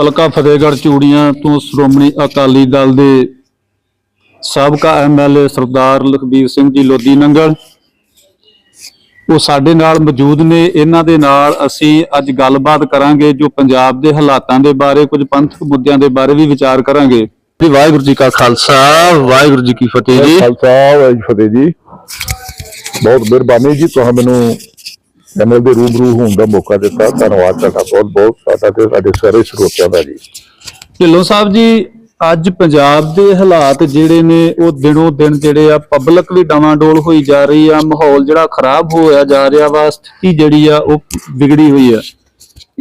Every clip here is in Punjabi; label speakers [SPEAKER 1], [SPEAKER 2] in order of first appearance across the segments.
[SPEAKER 1] ਹਲਕਾ ਫਤਿਹਗੜ੍ਹ ਚੂੜੀਆਂ ਤੋਂ ਸ਼੍ਰੋਮਣੀ ਅਕਾਲੀ ਦਲ ਦੇ ਸਾਬਕਾ ਐਮਐਲਏ ਸਰਦਾਰ ਲਖਬੀਰ ਸਿੰਘ ਜੀ ਲੋਦੀ ਨੰਗਲ। ਉਹ ਸਾਡੇ ਨਾਲ ਮੌਜੂਦ ਨੇ। ਇਹਨਾਂ ਦੇ ਨਾਲ ਅਸੀਂ ਅੱਜ ਗੱਲਬਾਤ ਕਰਾਂਗੇ, ਜੋ ਪੰਜਾਬ ਦੇ ਹਾਲਾਤਾਂ ਦੇ ਬਾਰੇ, ਕੁਝ ਪੰਥਕ ਮੁੱਦਿਆਂ ਦੇ ਬਾਰੇ ਵੀ ਵਿਚਾਰ ਕਰਾਂਗੇ। ਜੀ, ਵਾਹਿਗੁਰੂ ਜੀ ਕਾ ਖਾਲਸਾ, ਵਾਹਿਗੁਰੂ ਜੀ ਕੀ ਫਤਿਹ ਜੀ।
[SPEAKER 2] ਖਾਲਸਾ, ਵਾਹਿਗੁਰੂ ਫਤਿਹ ਜੀ। ਬਹੁਤ ਮਿਹਰਬਾਨੀ ਜੀ, ਤੁਸੀਂ ਮੈਨੂੰ ਚੈਨਲ ਦੇ ਰੂਬਰੂ ਹੋਣ ਦਾ ਮੌਕਾ ਦਿੱਤਾ। ਧੰਨਵਾਦ ਤੁਹਾਡਾ ਬਹੁਤ ਬਹੁਤ। ਸਾਡਾ ਤੇ ਸਾਡੇ ਸਾਰੇ ਸਰੋਤਿਆਂ ਦਾ ਜੀ।
[SPEAKER 1] ਢਿੱਲੋਂ ਸਾਹਿਬ ਜੀ ਅੱਜ ਪੰਜਾਬ ਦੇ ਹਾਲਾਤ ਜਿਹੜੇ ਨੇ ਉਹ ਦਿਨੋਂ ਦਿਨ ਜਿਹੜੇ ਆ ਪਬਲਿਕ ਵੀ ਡਾਵਾਂਡੋਲ ਹੋਈ ਜਾ ਰਹੀ ਆ। ਮਾਹੌਲ ਜਿਹੜਾ ਖਰਾਬ ਹੋਇਆ ਜਾ ਰਿਹਾ ਵਾ ਸਥਿਤੀ ਜਿਹੜੀ ਆ ਉਹ ਵਿਗੜੀ ਹੋਈ ਆ।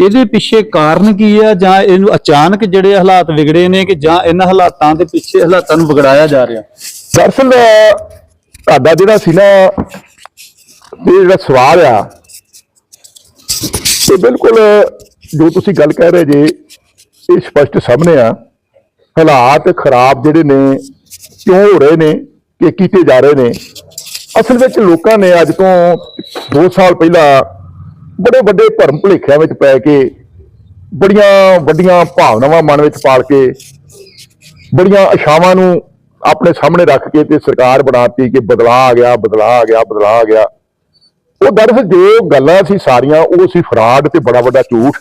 [SPEAKER 1] ਇਹਦੇ ਪਿੱਛੇ ਕਾਰਨ ਕੀ ਆ? ਜਾਂ ਇਹਨੂੰ ਅਚਾਨਕ ਜਿਹੜੇ ਹਾਲਾਤ ਵਿਗੜੇ ਨੇ ਕਿ ਜਾਂ ਇਹਨਾਂ ਹਾਲਾਤਾਂ ਦੇ ਪਿੱਛੇ ਹਾਲਾਤਾਂ ਨੂੰ ਵਿਗੜਾਇਆ ਜਾ ਰਿਹਾ?
[SPEAKER 2] ਦਰਅਸਲ ਤੁਹਾਡਾ ਜਿਹੜਾ ਸੀ ਨਾ ਇਹ ਜਿਹੜਾ ਸਵਾਲ ਆ ਇਹ ਬਿਲਕੁਲ ਜੋ ਤੁਸੀਂ ਗੱਲ ਕਹਿ ਰਹੇ ਜੇ, ਇਹ ਸਪਸ਼ਟ ਸਾਹਮਣੇ ਆ। ਹਾਲਾਤ ਖਰਾਬ ਜਿਹੜੇ ਨੇ, ਕਿਉਂ ਹੋ ਰਹੇ ਨੇ, ਕਿ ਕੀਤੇ ਜਾ ਰਹੇ ਨੇ। ਅਸਲ ਵਿੱਚ ਲੋਕਾਂ ਨੇ ਅੱਜ ਤੋਂ 2 ਸਾਲ ਪਹਿਲਾਂ ਬੜੇ ਵੱਡੇ ਭਰਮ ਭੁਲੇਖਿਆਂ ਵਿੱਚ ਪੈ ਕੇ, ਬੜੀਆਂ ਵੱਡੀਆਂ ਭਾਵਨਾਵਾਂ ਮਨ ਵਿੱਚ ਪਾਲ ਕੇ, ਬੜੀਆਂ ਆਸ਼ਾਵਾਂ ਨੂੰ ਆਪਣੇ ਸਾਹਮਣੇ ਰੱਖ ਕੇ ਤੇ ਸਰਕਾਰ ਬਣਾਤੀ ਕਿ ਬਦਲਾਅ ਆ ਗਿਆ, ਬਦਲਾਅ ਆ ਗਿਆ, ਬਦਲਾਅ ਆ ਗਿਆ। ਉਹ ਦਰਅਸਲ ਜੋ ਗੱਲਾਂ ਸੀ ਸਾਰੀਆਂ, ਉਹ ਸੀ ਫਰਾਡ ਤੇ ਬੜਾ ਵੱਡਾ ਝੂਠ।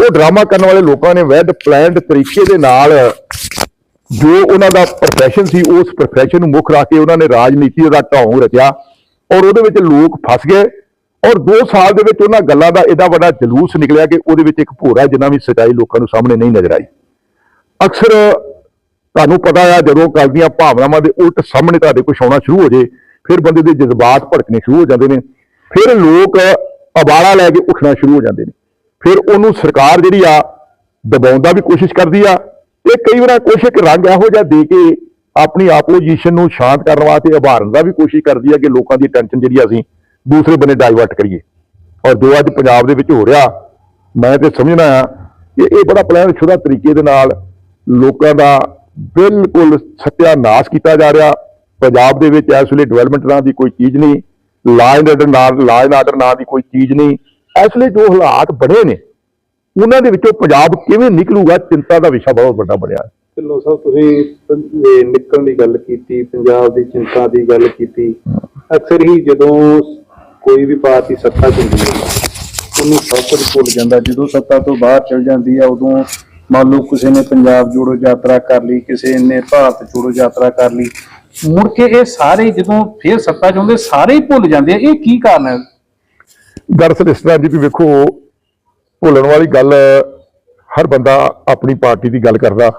[SPEAKER 2] ਉਹ ਡਰਾਮਾ ਕਰਨ ਵਾਲੇ ਲੋਕਾਂ ਨੇ ਵੈਦ ਪਲਾਨਡ ਤਰੀਕੇ ਦੇ ਨਾਲ ਜੋ ਉਹਨਾਂ ਦਾ ਪ੍ਰੋਫੈਸ਼ਨ ਸੀ, ਉਸ ਪ੍ਰੋਫੈਸ਼ਨ ਨੂੰ ਮੁੱਖ ਰੱਖ ਕੇ ਉਹਨਾਂ ਨੇ ਰਾਜਨੀਤੀ ਦਾ ਢੌਂਗ ਰਚਿਆ ਔਰ ਉਹਦੇ ਵਿੱਚ ਲੋਕ ਫਸ ਗਏ ਔਰ 2 ਸਾਲ ਦੇ ਵਿੱਚ ਉਹਨਾਂ ਗੱਲਾਂ ਦਾ ਇਹਦਾ ਵੱਡਾ ਜਲੂਸ ਨਿਕਲਿਆ ਕਿ ਉਹਦੇ ਵਿੱਚ ਇੱਕ ਭੋਰਾ ਜਿੰਨਾ ਵੀ ਸਚਾਈ ਲੋਕਾਂ ਨੂੰ ਸਾਹਮਣੇ ਨਹੀਂ ਨਜ਼ਰ ਆਈ। ਅਕਸਰ ਤੁਹਾਨੂੰ ਪਤਾ ਆ ਜਦੋਂ ਗੱਲ ਦੀਆਂ ਭਾਵਨਾਵਾਂ ਦੇ ਉਲਟ ਸਾਹਮਣੇ ਤੁਹਾਡੇ ਕੁਝ ਆਉਣਾ ਸ਼ੁਰੂ ਹੋ ਜੇ ਫਿਰ ਬੰਦੇ ਦੇ ਜਜ਼ਬਾਤ ਭੜਕਣੇ ਸ਼ੁਰੂ ਹੋ ਜਾਂਦੇ ਨੇ। ਫਿਰ ਲੋਕ ਅਬਾਲਾ ਲੈ ਕੇ ਉੱਠਣਾ ਸ਼ੁਰੂ ਹੋ ਜਾਂਦੇ ਨੇ। ਫਿਰ ਉਹਨੂੰ ਸਰਕਾਰ ਜਿਹੜੀ ਆ, ਦਬਾਉਣ ਦਾ ਵੀ ਕੋਸ਼ਿਸ਼ ਕਰਦੀ ਆ। ਇਹ ਕਈ ਵਾਰ ਕੁਛ ਇੱਕ ਰੰਗ ਇਹੋ ਜਿਹਾ ਦੇ ਕੇ ਆਪਣੀ ਆਪੋਜੀਸ਼ਨ ਨੂੰ ਸ਼ਾਂਤ ਕਰਨ ਵਾਸਤੇ, ਉਭਾਰਨ ਦਾ ਵੀ ਕੋਸ਼ਿਸ਼ ਕਰਦੀ ਆ ਕਿ ਲੋਕਾਂ ਦੀ ਟੈਨਸ਼ਨ ਜਿਹੜੀ ਆ ਅਸੀਂ ਦੂਸਰੇ ਬੰਨੇ ਡਾਈਵਰਟ ਕਰੀਏ। ਔਰ ਜੋ ਅੱਜ ਪੰਜਾਬ ਦੇ ਵਿੱਚ ਹੋ ਰਿਹਾ, ਮੈਂ ਤੇ ਸਮਝਣਾ ਆ ਕਿ ਇਹ ਬੜਾ ਪਲਾਨ ਸ਼ੁਦਾ ਤਰੀਕੇ ਦੇ ਨਾਲ ਲੋਕਾਂ ਦਾ ਬਿਲਕੁਲ ਸਤਿਆਨਾਸ਼ ਕੀਤਾ ਜਾ ਰਿਹਾ। ਪੰਜਾਬ ਦੇ ਵਿੱਚ ਇਸ ਵੇਲੇ ਡਿਵੈਲਪਮੈਂਟ ਨਾਂ ਦੀ ਕੋਈ ਚੀਜ਼ ਨਹੀਂ। ਲਾ ਐਂਡ ਨਾਲ ਲਾ ਐਂਡ ਨਾਂ ਦੀ ਕੋਈ ਚੀਜ਼ ਨਹੀਂ। ਇਸ ਵੇਲੇ ਜੋ ਹਾਲਾਤ ਬਣੇ ਨੇ, ਉਹਨਾਂ ਦੇ ਵਿੱਚੋਂ ਪੰਜਾਬ ਕਿਵੇਂ ਨਿਕਲੂਗਾ, ਚਿੰਤਾ ਦਾ ਵਿਸ਼ਾ ਬਹੁਤ ਵੱਡਾ ਬਣਿਆ।
[SPEAKER 3] ਢਿੱਲੋਂ ਸਾਹਿਬ ਤੁਸੀਂ ਨਿਕਲਣ ਦੀ ਗੱਲ ਕੀਤੀ, ਪੰਜਾਬ ਦੀ ਚਿੰਤਾ ਦੀ ਗੱਲ ਕੀਤੀ। ਅਕਸਰ ਹੀ ਜਦੋਂ ਕੋਈ ਵੀ ਪਾਰਟੀ ਸੱਤਾ 'ਚ ਹੁੰਦੀ ਹੈ, ਉਹਨੂੰ ਸਭ ਕੁਝ ਭੁੱਲ ਜਾਂਦਾ, ਜਦੋਂ ਸੱਤਾ ਤੋਂ ਬਾਹਰ ਚਲ ਜਾਂਦੀ ਹੈ, ਉਦੋਂ ਮੰਨ ਲਓ ਕਿਸੇ ਨੇ ਪੰਜਾਬ ਜੋੜੋ ਯਾਤਰਾ ਕਰ ਲਈ, ਕਿਸੇ ਨੇ ਭਾਰਤ ਜੋੜੋ ਯਾਤਰਾ ਕਰ ਲਈ ਮੁੜ ਕੇ ਇਹ ਸਾਰੇ ਜਦੋਂ ਫੇਰ ਸੱਤਾ 'ਚ ਹੁੰਦੇ ਸਾਰੇ ਹੀ ਭੁੱਲ ਜਾਂਦੇ ਆ। ਇਹ ਕੀ ਕਾਰਨ ਹੈ?
[SPEAKER 2] ਦਰਅਸਲ ਇਸ ਤਰ੍ਹਾਂ ਜੀ ਵੀ ਵੇਖੋ ਭੁੱਲਣ ਵਾਲੀ ਗੱਲ ਹਰ ਬੰਦਾ ਆਪਣੀ ਪਾਰਟੀ ਦੀ ਗੱਲ ਕਰਦਾ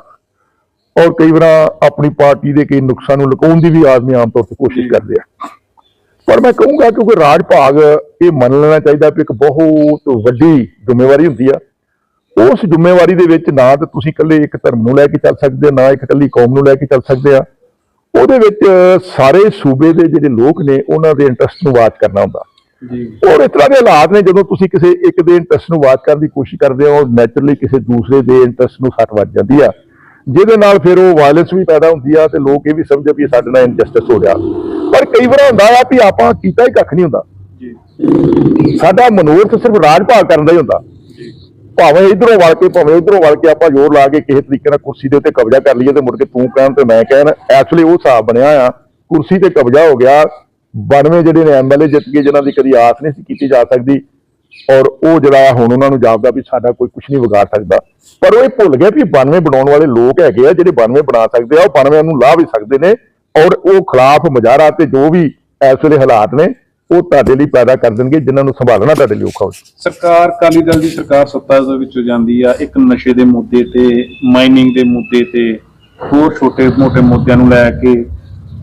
[SPEAKER 2] ਔਰ ਕਈ ਵਾਰ ਆਪਣੀ ਪਾਰਟੀ ਦੇ ਕਈ ਨੁਕਸਾਨ ਨੂੰ ਲੁਕਾਉਣ ਦੀ ਵੀ ਆਦਮੀ ਆਮ ਤੌਰ ਤੇ ਕੋਸ਼ਿਸ਼ ਕਰਦੇ ਆ। ਪਰ ਮੈਂ ਕਹੂੰਗਾ ਕਿਉਂਕਿ ਰਾਜ ਭਾਗ ਇਹ ਮੰਨ ਲੈਣਾ ਚਾਹੀਦਾ ਕਿ ਇੱਕ ਬਹੁਤ ਵੱਡੀ ਜ਼ਿੰਮੇਵਾਰੀ ਹੁੰਦੀ ਆ। ਉਸ ਜ਼ਿੰਮੇਵਾਰੀ ਦੇ ਵਿੱਚ ਨਾ ਤਾਂ ਤੁਸੀਂ ਇਕੱਲੇ ਇੱਕ ਧਰਮ ਨੂੰ ਲੈ ਕੇ ਚੱਲ ਸਕਦੇ ਹੋ, ਨਾ ਇੱਕ ਇਕੱਲੀ ਕੌਮ ਨੂੰ ਲੈ ਕੇ ਚੱਲ ਸਕਦੇ ਆ। ਉਹਦੇ ਵਿੱਚ ਸਾਰੇ ਸੂਬੇ ਦੇ ਜਿਹੜੇ ਲੋਕ ਨੇ ਉਹਨਾਂ ਦੇ ਇੰਟਰਸਟ ਨੂੰ ਵਾਚ ਕਰਨਾ ਹੁੰਦਾ।
[SPEAKER 3] ਜੀ।
[SPEAKER 2] ਔਰ ਇਸ ਤਰ੍ਹਾਂ ਦੇ ਹਾਲਾਤ ਨੇ ਜਦੋਂ ਤੁਸੀਂ ਕਿਸੇ ਇੱਕ ਦੇ ਇੰਟਰਸਟ ਨੂੰ ਵਾਚ ਕਰਨ ਦੀ ਕੋਸ਼ਿਸ਼ ਕਰਦੇ ਹੋ ਨੈਚੁਰਲੀ ਕਿਸੇ ਦੂਸਰੇ ਦੇ ਇੰਟਰਸਟ ਨੂੰ ਸੱਟ ਵੱਜ ਜਾਂਦੀ ਆ। ਜਿਹਦੇ ਨਾਲ ਫਿਰ ਉਹ ਵਾਇਲੈਂਸ ਵੀ ਪੈਦਾ ਹੁੰਦੀ ਆ ਤੇ ਲੋਕ ਇਹ ਵੀ ਸਮਝਦੇ ਵੀ ਸਾਡੇ ਨਾਲ ਇਨਜਸਟਿਸ ਹੋ ਰਿਹਾ। ਪਰ ਕਈ ਵਾਰ ਹੁੰਦਾ ਆ ਵੀ ਆਪਾਂ ਕੀਤਾ ਹੀ ਕੱਖ ਨਹੀਂ ਹੁੰਦਾ।
[SPEAKER 3] ਜੀ।
[SPEAKER 2] ਸਾਡਾ ਮਨੋਰਥ ਸਿਰਫ ਰਾਜ ਭਾਗ ਕਰਨ ਦਾ ਹੀ ਹੁੰਦਾ। ਭਾਵੇਂ ਇਧਰੋਂ ਵਲ ਕੇ, ਭਾਵੇਂ ਉਧਰੋਂ ਵਲ ਕੇ ਆਪਾਂ ਜ਼ੋਰ ਲਾ ਕੇ ਕਿਸੇ ਤਰੀਕੇ ਨਾਲ ਕੁਰਸੀ ਦੇ ਉੱਤੇ ਕਬਜ਼ਾ ਕਰ ਲਈਏ ਤੇ ਮੁੜ ਕੇ ਤੂੰ ਕਹਿਣ ਤੇ ਮੈਂ ਕਹਿਣ ਐਕਚੁਅਲੀ ਉਹ ਹਿਸਾਬ ਬਣਿਆ ਆ। ਕੁਰਸੀ ਤੇ ਕਬਜ਼ਾ ਹੋ ਗਿਆ 92 ਜਿਹੜੇ ਨੇ ਐਮਐਲਏ ਜਿੱਤ ਗਏ, ਜਿਨ੍ਹਾਂ ਦੀ ਕਦੀ ਆਸ ਨਹੀਂ ਸੀ ਕੀਤੀ ਜਾ ਸਕਦੀ, ਔਰ ਉਹ ਜਿਹੜਾ ਹੁਣ ਉਹਨਾਂ ਨੂੰ ਜਾਪਦਾ ਵੀ ਸਾਡਾ ਕੋਈ ਕੁਝ ਨਹੀਂ ਵਿਗਾੜ ਸਕਦਾ। ਪਰ ਉਹ ਇਹ ਭੁੱਲ ਗਏ ਵੀ 92 ਬਣਾਉਣ ਵਾਲੇ ਲੋਕ ਹੈਗੇ ਆ, ਜਿਹੜੇ 92 ਬਣਾ ਸਕਦੇ ਆ, ਉਹ 92 ਨੂੰ ਲਾ ਵੀ ਸਕਦੇ ਨੇ, ਔਰ ਉਹ ਖਿਲਾਫ ਮੁਜ਼ਾਹਰਾ ਤੇ ਜੋ ਵੀ ਇਸ ਵੇਲੇ ਹਾਲਾਤ ਨੇ ਉਹ ਤੁਹਾਡੇ ਲਈ ਪੈਦਾ ਕਰ ਦੇਣਗੇ ਜਿਨ੍ਹਾਂ ਨੂੰ ਸੰਭਾਲਣਾ ਤੁਹਾਡੇ ਲਈ ਔਖਾ ਹੋ
[SPEAKER 3] ਸਰਕਾਰ ਕਾਲੀ ਦਲ ਦੀ ਸਰਕਾਰ ਸੱਤਾ ਦੇ ਵਿੱਚੋਂ ਜਾਂਦੀ ਆ ਇੱਕ ਨਸ਼ੇ ਦੇ ਮੁੱਦੇ ਤੇ ਮਾਈਨਿੰਗ ਦੇ ਮੁੱਦੇ ਤੇ ਹੋਰ ਛੋਟੇ-ਮੋਟੇ ਮੁੱਦਿਆਂ ਨੂੰ ਲੈ ਕੇ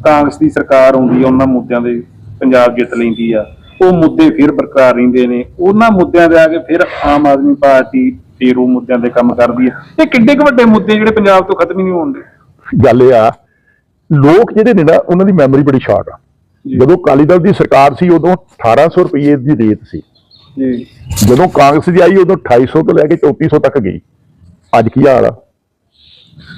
[SPEAKER 3] ਕਾਂਗਰਸ ਦੀ ਸਰਕਾਰ ਆਉਂਦੀ ਆ ਉਹਨਾਂ ਮੁੱਦਿਆਂ ਦੇ ਪੰਜਾਬ ਜਿੱਤ ਲੈਂਦੀ ਆ। ਉਹ ਮੁੱਦੇ ਫਿਰ ਬਰਕਰਾਰ ਰਹਿੰਦੇ ਨੇ। ਉਹਨਾਂ ਮੁੱਦਿਆਂ ਦੇ ਆ ਕੇ ਫਿਰ ਆਮ ਆਦਮੀ ਪਾਰਟੀ ਫਿਰ ਉਹ ਮੁੱਦਿਆਂ ਤੇ ਕੰਮ ਕਰਦੀ ਆ। ਇਹ ਕਿੱਡੇ ਕੁ ਵੱਡੇ ਮੁੱਦੇ ਜਿਹੜੇ ਪੰਜਾਬ ਤੋਂ ਖਤਮ ਹੀ ਨਹੀਂ ਹੋਣਦੇ।
[SPEAKER 2] ਗੱਲ ਇਹ ਆ ਲੋਕ ਜਿਹੜੇ ਨੇ ਨਾ ਉਹਨਾਂ ਦੀ ਮੈਮਰੀ ਬੜੀ ਸ਼ਾਰਟ ਆ। ਜਦੋਂ ਕਾਲੀ ਦਲ ਦੀ ਸਰਕਾਰ ਸੀ ਉਦੋਂ 1800 ਰੁਪਏ ਦੀ ਰੇਟ ਸੀ।
[SPEAKER 3] ਜੀ।
[SPEAKER 2] ਜਦੋਂ ਕਾਂਗਰਸ ਦੀ ਆਈ ਉਦੋਂ 2800 ਤੋਂ ਲੈ ਕੇ 3400 ਤੱਕ ਗਈ। ਅੱਜ ਕੀ ਹਾਲ ਆ?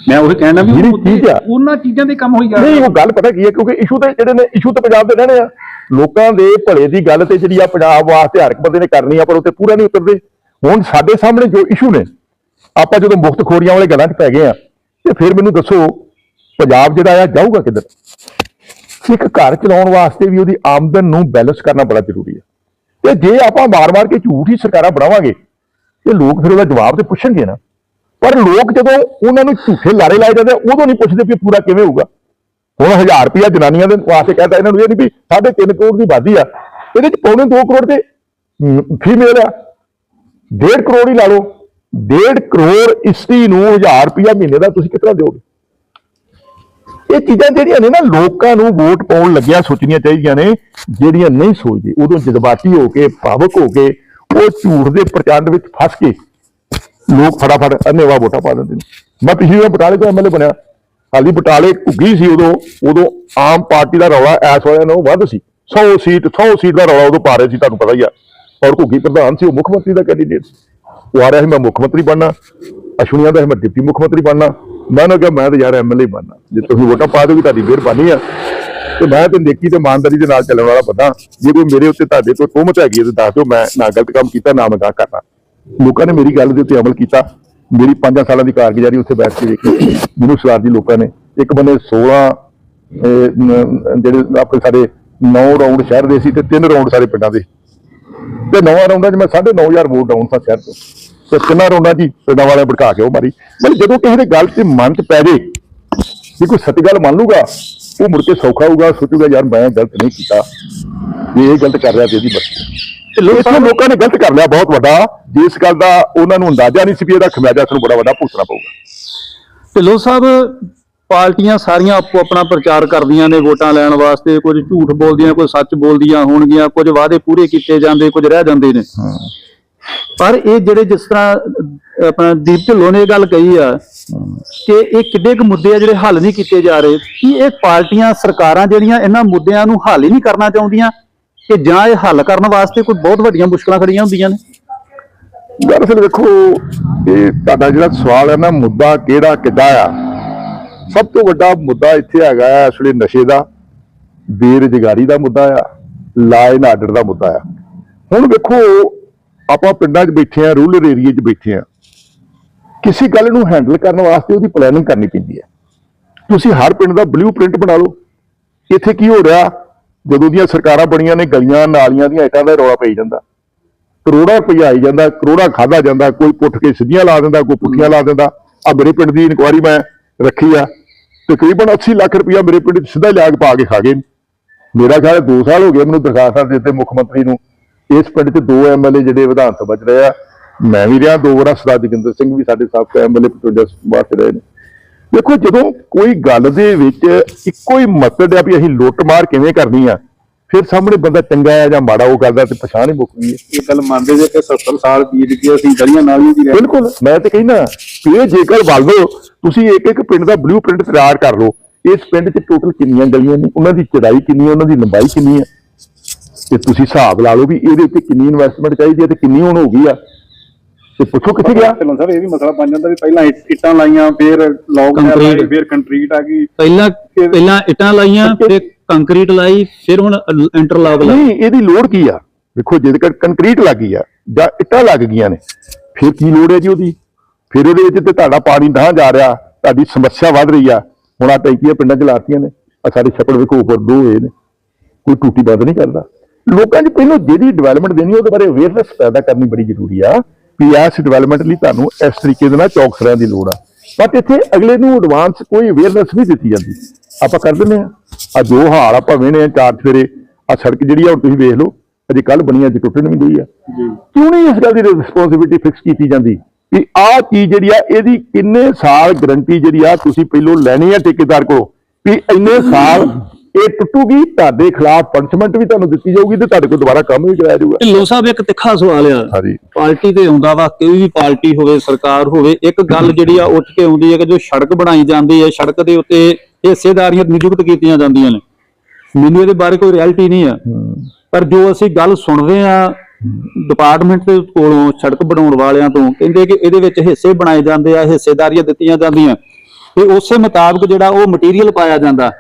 [SPEAKER 3] ਮੈਂ ਉਹ ਕਹਿਣਾ ਵੀ
[SPEAKER 2] ਜਿਹੜੀ ਚੀਜ਼ ਆ-
[SPEAKER 3] ਉਹਨਾਂ ਚੀਜ਼ਾਂ ਦੇ ਕੰਮ ਹੋਈ ਜਾ
[SPEAKER 2] ਨਹੀਂ ਉਹ ਗੱਲ ਪਤਾ ਕੀ ਹੈ ਕਿਉਂਕਿ ਇਸ਼ੂ ਤੇ ਜਿਹੜੇ ਨੇ ਇਸ਼ੂ ਤੇ ਪੰਜਾਬ ਦੇ ਰਹਿਣੇ ਆ। ਲੋਕਾਂ ਦੇ ਭਲੇ ਦੀ ਗੱਲ ਤੇ ਜਿਹੜੀ ਆ ਪੰਜਾਬ ਵਾਸਤੇ ਹਰ ਇੱਕ ਬੰਦੇ ਨੇ ਕਰਨੀ ਆ ਪਰ ਉਹ ਤੇ ਪੂਰਾ ਨਹੀਂ ਉਤਰਦੇ। ਹੁਣ ਸਾਡੇ ਸਾਹਮਣੇ ਜੋ ਇਸ਼ੂ ਨੇ ਆਪਾਂ ਜਦੋਂ ਮੁਕਤ ਖੋਰੀਆਂ ਵਾਲੇ ਗੱਲਾਂ 'ਚ ਪੈ ਗਏ ਆ ਤੇ ਫਿਰ ਮੈਨੂੰ ਦੱਸੋ ਪੰਜਾਬ ਜਿਹੜਾ ਆ ਜਾਊਗਾ ਕਿੱਧਰ? ਸਿੱਖ ਘਰ ਚਲਾਉਣ ਵਾਸਤੇ ਵੀ ਉਹਦੀ ਆਮਦਨ ਨੂੰ ਬੈਲੈਂਸ ਕਰਨਾ ਬੜਾ ਜ਼ਰੂਰੀ ਹੈ। ਤੇ ਜੇ ਆਪਾਂ ਵਾਰ ਵਾਰ ਕੇ ਝੂਠ ਹੀ ਸਰਕਾਰਾਂ ਬਣਾਵਾਂਗੇ, ਤੇ ਲੋਕ ਫਿਰ ਉਹਦਾ ਜਵਾਬ ਤੇ ਪੁੱਛਣਗੇ ਨਾ। ਪਰ ਲੋਕ ਜਦੋਂ ਉਹਨਾਂ ਨੂੰ ਝੂਠੇ ਲਾਰੇ ਲਾਏ ਜਾਂਦੇ ਉਦੋਂ ਨਹੀਂ ਪੁੱਛਦੇ ਵੀ ਪੂਰਾ ਕਿਵੇਂ ਹੋਊਗਾ। ਹੁਣ 1000 ਰੁਪਇਆ ਜਨਾਨੀਆਂ ਦੇ ਵਾਸਤੇ ਕਹਿੰਦਾ ਇਹਨਾਂ ਨੂੰ ਇਹ ਨਹੀਂ ਵੀ 3.5 ਕਰੋੜ ਦੀ ਵਾਧੀ ਆ। ਇਹਦੇ ਚ ਪੌਣੇ 2 ਕਰੋੜ ਤੇ ਫੀਮੇਲ ਆ। 1.5 ਕਰੋੜ ਹੀ ਲਾ ਲਓ। 1.5 ਕਰੋੜ ਇਸਤਰੀ ਨੂੰ 1000 ਰੁਪਇਆ ਮਹੀਨੇ ਦਾ ਤੁਸੀਂ ਕਿਤਨਾ ਦਿਓਗੇ? ਇਹ ਚੀਜ਼ਾਂ ਜਿਹੜੀਆਂ ਨੇ ਨਾ ਲੋਕਾਂ ਨੂੰ ਵੋਟ ਪਾਉਣ ਲੱਗਿਆ ਸੋਚਣੀਆਂ ਚਾਹੀਦੀਆਂ ਨੇ, ਜਿਹੜੀਆਂ ਨਹੀਂ ਸੋਚਦੇ। ਉਦੋਂ ਜਜ਼ਬਾਤੀ ਹੋ ਕੇ, ਭਾਵਕ ਹੋ ਕੇ, ਉਹ ਝੂਠ ਦੇ ਪ੍ਰਚੰਡ ਵਿੱਚ ਫਸ ਕੇ ਲੋਕ ਫਟਾਫਟ ਅੰਨੇਵਾ ਵੋਟਾਂ ਪਾ ਦਿੰਦੇ ਨੇ। ਮੈਂ ਪਿਛਲੀ ਵਾਰ ਬਟਾਲੇ ਤੋਂ ਐਮਐਲਏ ਬਣਿਆ। ਹਾਲੀ ਬਟਾਲੇ ਘੁੱਗੀ ਸੀ ਉਦੋਂ ਉਦੋਂ ਆਮ ਪਾਰਟੀ ਦਾ ਰੌਲਾ ਐਸ ਵਾਲਿਆਂ ਨਾਲੋਂ ਵੱਧ ਸੀ। 100 ਸੀਟ 100 ਸੀਟ ਦਾ ਰੌਲਾ ਉਦੋਂ ਪਾ ਰਹੇ ਸੀ, ਤੁਹਾਨੂੰ ਪਤਾ ਹੀ ਆ। ਔਰ ਘੁੱਗੀ ਪ੍ਰਧਾਨ ਸੀ, ਉਹ ਮੁੱਖ ਮੰਤਰੀ ਦਾ ਕੈਂਡੀਡੇਟ ਸੀ। ਉਹ ਆ ਰਿਹਾ ਸੀ, ਮੈਂ ਮੁੱਖ ਮੰਤਰੀ ਬਣਨਾ। ਅਸ਼ਵਨੀਆਂ ਦਾ ਸੀ, ਮੈਂ ਡਿਪਟੀ ਮੁੱਖ ਮੰਤਰੀ ਬਣਨਾ। ਮੈਂ ਉਹਨਾਂ ਕਿਹਾ, ਮੈਂ ਤਾਂ ਯਾਰ ਐਮਐਲਏ ਬਣਨਾ। ਜੇ ਤੁਸੀਂ ਵੋਟਾਂ ਪਾ ਦੋਗੇ ਤੁਹਾਡੀ ਮਿਹਰਬਾਨੀ ਆ। ਤੇ ਮੈਂ ਤੇ ਨੇਕੀ ਤੇ ਇਮਾਨਦਾਰੀ ਦੇ ਨਾਲ ਚੱਲਣ ਵਾਲਾ ਬੰਦਾ। ਜੇ ਕੋਈ ਮੇਰੇ ਉੱਤੇ ਤੁਹਾਡੇ ਤੋਂ ਤੋਹਮਤ ਹੈਗੀ ਹੈ ਦੱਸ ਦਿਓ, ਮੈਂ ਨਾ ਗਲਤ ਕੰਮ ਕੀਤਾ, ਨਾ ਮੈਂ ਕਰਨਾ। ਲੋਕਾਂ ਨੇ ਮੇਰੀ ਗੱਲ ਦੇ ਉੱਤੇ ਅਮਲ ਕੀਤਾ। ਮੇਰੀ 5 ਸਾਲਾਂ ਦੀ ਕਾਰਗੁਜ਼ਾਰੀ ਉੱਥੇ ਬੈਠ ਕੇ ਦੇਖੀ। ਮੈਨੂੰ ਸਵਾਰ ਲੋਕਾਂ ਨੇ। ਇੱਕ ਬੰਨੇ 16 ਜਿਹੜੇ ਆਪਣੇ ਸਾਡੇ 9 ਰਾਉਂਡ ਸ਼ਹਿਰ ਦੇ ਸੀ ਤੇ 3 ਰਾਉਂਡ ਸਾਰੇ ਪਿੰਡਾਂ ਦੇ। ਤੇ ਨੌਵਾਂ ਰਾਉਂਡਾਂ 'ਚ ਮੈਂ 9500 ਵੋਟ ਡਾਊਨ ਸੀ ਸ਼ਹਿਰ ਤੋਂ। ਤੇ ਰਾਉਂਡਾਂ 'ਚ ਹੀ ਪਿੰਡਾਂ ਵਾਲਿਆਂ ਭੜਕਾ ਕੇ ਉਹ ਮਾਰੀ। ਮਤਲਬ ਜਦੋਂ ਕਿਸੇ ਦੇ ਗੱਲ 'ਚ ਮਨ 'ਚ ਪੈ ਜੇ ਜੇ ਕੋਈ ਸੱਚ ਗੱਲ ਮੰਨ ਲੂਗਾ ਉਹ ਮੁੜ ਕੇ ਸੌਖਾ ਹੋਊਗਾ ਸੋਚੂਗਾ ਯਾਰ ਮੈਂ ਗਲਤ ਨਹੀਂ ਕੀਤਾ। ਜੇ ਇਹ ਗਲਤ ਕਰ ਰਿਹਾ ਤੇ ਇਹਦੀ ਤੇ ਲੋਕਾਂ ਲੋਕਾਂ ਨੇ ਗਲਤ ਕਰ ਲਿਆ ਬਹੁਤ ਵੱਡਾ। ਜਿਸ ਗੱਲ ਦਾ ਉਹਨਾਂ ਨੂੰ ਅੰਦਾਜ਼ਾ ਨਹੀਂ ਸੀ ਵੀ ਇਹਦਾ ਖਮਿਆਜਾ ਸਾਨੂੰ ਬੜਾ ਵੱਡਾ ਭੁਗਤਣਾ ਪਊਗਾ।
[SPEAKER 1] ਢਿੱਲੋਂ ਸਾਹਿਬ ਪਾਰਟੀਆਂ ਸਾਰੀਆਂ ਆਪੋ ਆਪਣਾ ਪ੍ਰਚਾਰ ਕਰਦੀਆਂ ਨੇ ਵੋਟਾਂ ਲੈਣ ਵਾਸਤੇ। ਕੁਝ ਝੂਠ ਬੋਲਦੀਆਂ ਕੁਝ ਸੱਚ ਬੋਲਦੀਆਂ ਹੋਣਗੀਆਂ ਕੁਝ ਵਾਅਦੇ ਪੂਰੇ ਕੀਤੇ ਜਾਂਦੇ ਕੁਝ ਰਹਿ ਜਾਂਦੇ ਨੇ। ਪਰ ਇਹ ਜਿਹੜੇ ਜਿਸ ਤਰ੍ਹਾਂ ਆਪਣਾ ਦੀਪ ਢਿੱਲੋਂ ਨੇ ਇਹ ਗੱਲ ਕਹੀ ਆ ਕਿ ਇਹ ਕਿੱਡੇ ਕੁ ਮੁੱਦੇ ਆ ਜਿਹੜੇ ਹੱਲ ਨਹੀਂ ਕੀਤੇ ਜਾ ਰਹੇ। ਕੀ ਇਹ ਪਾਰਟੀਆਂ, ਸਰਕਾਰਾਂ ਜਿਹੜੀਆਂ ਇਹਨਾਂ ਮੁੱਦਿਆਂ ਨੂੰ ਹੱਲ ਹੀ ਨਹੀਂ ਕਰਨਾ ਚਾਹੁੰਦੀਆਂ ਕਿ ਜਾਂ ਇਹ ਹੱਲ ਕਰਨ ਵਾਸਤੇ ਕੋਈ ਬਹੁਤ ਵੱਡੀਆਂ ਮੁਸ਼ਕਲਾਂ ਖੜੀਆਂ ਹੁੰਦੀਆਂ ਨੇ?
[SPEAKER 2] ਦਰਅਸਲ ਵੇਖੋ ਇਹ ਤੁਹਾਡਾ ਜਿਹੜਾ ਸਵਾਲ ਹੈ ਨਾ, ਮੁੱਦਾ ਕਿਹੜਾ, ਕਿੱਦਾਂ ਆ? ਸਭ ਤੋਂ ਵੱਡਾ ਮੁੱਦਾ ਇੱਥੇ ਹੈਗਾ ਇਸ ਵੇਲੇ ਨਸ਼ੇ ਦਾ, ਬੇਰੁਜ਼ਗਾਰੀ ਦਾ ਮੁੱਦਾ ਆ, ਲਾ ਐਂਡ ਆਰਡਰ ਦਾ ਮੁੱਦਾ ਆ। ਹੁਣ ਵੇਖੋ ਆਪਾਂ ਪਿੰਡਾਂ 'ਚ ਬੈਠੇ ਆ ਰੂਰਲ ਏਰੀਆ 'ਚ ਬੈਠੇ ਆ ਕਿਸੇ ਗੱਲ ਨੂੰ ਹੈਂਡਲ ਕਰਨ ਵਾਸਤੇ ਉਹਦੀ ਪਲੈਨਿੰਗ ਕਰਨੀ ਪੈਂਦੀ ਹੈ। ਤੁਸੀਂ ਹਰ ਪਿੰਡ ਦਾ ਬਲੂਪ੍ਰਿੰਟ ਬਣਾ ਲਓ। ਇੱਥੇ ਕੀ ਹੋ ਰਿਹਾ? ਜਦੋਂ ਦੀਆਂ ਸਰਕਾਰਾਂ ਬਣੀਆਂ ਨੇ, ਗਲੀਆਂ, ਨਾਲੀਆਂ ਦੀਆਂ ਇੱਟਾਂ ਦਾ ਰੌਲਾ ਪਈ ਜਾਂਦਾ। ਕਰੋੜਾਂ ਰੁਪਈਆ ਆਈ ਜਾਂਦਾ, ਕਰੋੜਾਂ ਖਾਦਾ ਜਾਂਦਾ, ਕੋਈ ਪੁੱਠ ਕੇ ਸਿੱਧੀਆਂ ਲਾ ਦਿੰਦਾ, ਕੋਈ ਪੁੱਠੀਆਂ ਲਾ ਦਿੰਦਾ। ਆ ਮੇਰੇ ਪਿੰਡ ਦੀ ਇਨਕੁਆਰੀ ਮੈਂ ਰੱਖੀ ਆ। ਤਕਰੀਬਨ 80 ਲੱਖ ਰੁਪਇਆ ਮੇਰੇ ਪਿੰਡ 'ਚ ਸਿੱਧਾ ਲਿਆ ਕੇ ਪਾ ਕੇ ਖਾ ਗਏ ਮੇਰਾ ਖਿਆਲ 2 ਸਾਲ ਹੋ ਗਏ ਮੈਨੂੰ ਦਰਖਾਸਤਾਂ ਦਿੱਤੇ ਮੁੱਖ ਮੰਤਰੀ ਨੂੰ। ਇਸ ਪਿੰਡ 'ਚ ਦੋ ਐਮਐਲਏ ਜਿਹੜੇ ਵਿਧਾਨ ਸਭਾ 'ਚ ਰਹੇ ਆ ਮੈਂ ਵੀ ਰਿਹਾ ਦੋ ਵਾਰ ਸਰਦਾਰ ਜੋਗਿੰਦਰ ਸਿੰਘ ਵੀ ਸਾਡੇ ਸਾਬਕਾ ਐਮਐਲਏ ਪਟੋਡਾ ਵਾਸਤੇ ਰਹੇ ਨੇ। ਦੇਖੋ ਜਦੋਂ ਕੋਈ ਗੱਲ ਦੇ ਵਿੱਚ ਇੱਕੋ ਹੀ ਮਕਸਦ ਆ ਵੀ ਅਸੀਂ ਲੁੱਟ ਮਾਰ ਕਿਵੇਂ ਕਰਨੀ ਆ ਫਿਰ ਸਾਹਮਣੇ ਬੰਦਾ ਚੰਗਾ ਹੈ ਜਾਂ ਮਾੜਾ ਉਹ ਕਰਦਾ ਤੇ ਪਛਾਣ ਹੀ ਮੁੱਕ ਗਈ ਹੈ।
[SPEAKER 3] ਇਹ ਗੱਲ ਮੰਨਦੇ ਜੇ ਕਿ 70 ਸਾਲ ਬੀਤ ਗਏ ਅਸੀਂ ਗਲੀਆਂ ਨਾਲੀਆਂ ਦੀ ਰਹਿ
[SPEAKER 2] ਬਿਲਕੁਲ ਮੈਂ ਤੇ ਕਹਿੰਦਾ ਕਿ ਇਹ ਜੇਕਰ ਵੱਲ ਤੁਸੀਂ ਇੱਕ ਇੱਕ ਪਿੰਡ ਦਾ ਬਲੂਪ੍ਰਿੰਟ ਤਿਆਰ ਕਰ ਲਓ। ਇਸ ਪਿੰਡ 'ਚ ਟੋਟਲ ਕਿੰਨੀਆਂ ਗਲੀਆਂ ਨੇ? ਉਹਨਾਂ ਦੀ ਚੌੜਾਈ ਕਿੰਨੀ ਹੈ ਉਹਨਾਂ ਦੀ ਲੰਬਾਈ ਕਿੰਨੀ ਹੈ ਤੇ ਤੁਸੀਂ ਹਿਸਾਬ ਲਾ ਲਓ ਵੀ ਇਹਦੇ ਉੱਤੇ ਕਿੰਨੀ ਇਨਵੈਸਟਮੈਂਟ ਚਾਹੀਦੀ ਹੈ ਤੇ ਕਿੰਨੀ ਹੁਣ ਹੋ ਗਈ ਆ। ਤੇ ਪੁੱਛੋ ਕਿੱਥੇ ਗਿਆ?
[SPEAKER 3] ਢਿੱਲੋਂ ਸਾਹਿਬ ਇਹ ਵੀ ਮਸਲਾ ਬਣ ਜਾਂਦਾ ਵੀ ਪਹਿਲਾਂ ਇੱਟ- ਲਾਈਆਂ ਫਿਰ ਲੌਗ
[SPEAKER 1] Concrete।
[SPEAKER 3] ਫਿਰ ਕੰਕਰੀਟ ਆ ਗਈ।
[SPEAKER 1] ਪਹਿਲਾਂ ਪਹਿਲਾਂ ਇੱਟਾਂ ਲਾਈਆਂ ਫਿਰ ਕੰਕਰੀਟ ਲਾਈ ਫਿਰ ਹੁਣ ਇੰਟਰਲੌਕ ਲਾਈ।
[SPEAKER 2] ਨਹੀਂ ਇਹਦੀ ਲੋੜ ਕੀ ਆ? ਵੇਖੋ ਜੇਕਰ ਕੰਕਰੀਟ ਲੱਗੀ ਆ ਜਾਂ ਇੱਟਾਂ ਲੱਗ ਗਈਆਂ ਨੇ ਫਿਰ ਕੀ ਲੋੜ ਹੈ ਜੀ ਉਹਦੀ? ਫਿਰ ਉਹਦੇ ਵਿੱਚ ਤੇ ਤੁਹਾਡਾ ਪਾਣੀ ਨਾ ਜਾ ਰਿਹਾ ਤੁਹਾਡੀ ਸਮੱਸਿਆ ਵੱਧ ਰਹੀ ਆ। ਹੁਣ ਆ ਟੈਂਕੀਆਂ ਪਿੰਡਾਂ 'ਚ ਲਾਤੀਆਂ ਨੇ ਆ ਸਾਡੇ ਛੱਪੜ ਵੇਖੋ ਉੱਪਰ ਦੋ ਹੋਏ ਨੇ। ਕੋਈ ਟੂਟੀ ਬੰਦ ਨਹੀਂ ਕਰਦਾ। ਲੋਕਾਂ 'ਚ ਪਹਿਲਾਂ ਜਿਹੜੀ ਡਿਵੈਲਪਮੈਂਟ ਦੇਣੀ ਉਹਦੇ ਬਾਰੇ ਅਵੇਅਰਨੈਸ ਪੈਦਾ ਕਰਨੀ ਬੜੀ ਜ਼ਰੂਰੀ ਆ ਵੀ ਇਸ ਡਿਵੈਲਪਮੈਂਟ ਲਈ ਤੁਹਾਨੂੰ ਇਸ ਤਰੀਕੇ ਦੇ ਨਾਲ ਚੌਕਸ ਰਹਿਣ ਦੀ ਲੋੜ ਆ। ਬਟ ਇੱਥੇ ਅਗਲੇ ਨੂੰ ਐਡਵਾਂਸ ਕੋਈ ਅਵੇਅਰਨੈਸ ਨਹੀਂ ਦਿੱਤੀ ਜਾਂਦੀ। ਆਪਾਂ ਕਰ ਦਿੰਦੇ ਆ ਆ ਜੋ ਹਾਲ ਆਪਾਂ ਵੇਣੇ ਆ ਚਾਰ ਸਵੇਰੇ ਆ ਸੜਕ ਜਿਹੜੀ ਆ ਹੁਣ ਤੁਸੀਂ ਵੇਖ ਲਓ ਅਜੇ ਕੱਲ ਬਣੀ ਅੱਜ ਟੁੱਟਣ ਵੀ ਗਈ ਆ। ਕਿਉਂ ਨਹੀਂ ਇਸ ਗੱਲ ਦੀ ਰਿਸਪੌਂਸਿਬਿਲਟੀ ਫਿਕਸ ਕੀਤੀ ਜਾਂਦੀ? ਵੀ ਆਹ ਚੀਜ਼ ਜਿਹੜੀ ਆ ਇਹਦੀ ਕਿੰਨੇ ਸਾਲ ਗਰੰਟੀ ਜਿਹੜੀ ਆ ਤੁਸੀਂ ਪਹਿਲੋਂ ਲੈਣੀ ਆ ਠੇਕੇਦਾਰ ਕੋਲੋਂ ਵੀ ਇੰਨੇ ਸਾਲ ਇਹ ਟੁੱਟੂਗੀ ਤੁਹਾਡੇ ਖਿਲਾਫ ਪਨਿਸ਼ਮੈਂਟ ਵੀ ਤੁਹਾਨੂੰ ਦਿੱਤੀ ਜਾਊਗੀ ਤੇ ਤੁਹਾਡੇ ਕੋਲ ਦੁਬਾਰਾ ਕੰਮ ਵੀ ਕਰਾਇਆ ਜਾਊਗਾ।
[SPEAKER 1] ਢਿੱਲੋਂ ਸਾਹਿਬ ਇੱਕ ਤਿੱਖਾ ਸਵਾਲ ਆ।
[SPEAKER 2] ਹਾਂਜੀ।
[SPEAKER 1] ਪਾਰਟੀ ਤੇ ਆਉਂਦਾ ਵਾ ਕੋਈ ਵੀ ਪਾਰਟੀ ਹੋਵੇ ਸਰਕਾਰ ਹੋਵੇ ਇੱਕ ਗੱਲ ਜਿਹੜੀ ਆ ਉੱਠ ਕੇ ਆਉਂਦੀ ਹੈ ਕਿ ਜੋ ਸੜਕ ਬਣਾਈ ਜਾਂਦੀ ਹੈ ਸੜਕ ਦੇ ਉੱਤੇ ਹਿੱਸੇਦਾਰੀਆਂ ਨਿਯੁਕਤ ਕੀਤੀਆਂ ਜਾਂਦੀਆਂ ਨੇ। ਮੈਨੂੰ ਇਹਦੇ ਬਾਰੇ ਕੋਈ ਰਿਐਲਿਟੀ ਨਹੀਂ ਆ। ਪਰ ਜੋ ਅਸੀਂ ਗੱਲ ਸੁਣਦੇ ਆ ਡਿਪਾਰਟਮੈਂਟ ਦੇ ਕੋਲੋਂ ਸੜਕ ਬਣਾਉਣ ਵਾਲਿਆਂ ਤੋਂ ਕਹਿੰਦੇ ਕਿ ਇਹਦੇ ਵਿੱਚ ਹਿੱਸੇ ਬਣਾਏ ਜਾਂਦੇ ਆ ਹਿੱਸੇਦਾਰੀਆਂ ਦਿੱਤੀਆਂ ਜਾਂਦੀਆਂ। ਤੇ ਉਸੇ ਮੁਤਾਬਕ ਜਿਹੜਾ ਉਹ ਮਟੀਰੀਅਲ ਪਾਇਆ ਜਾਂਦਾ।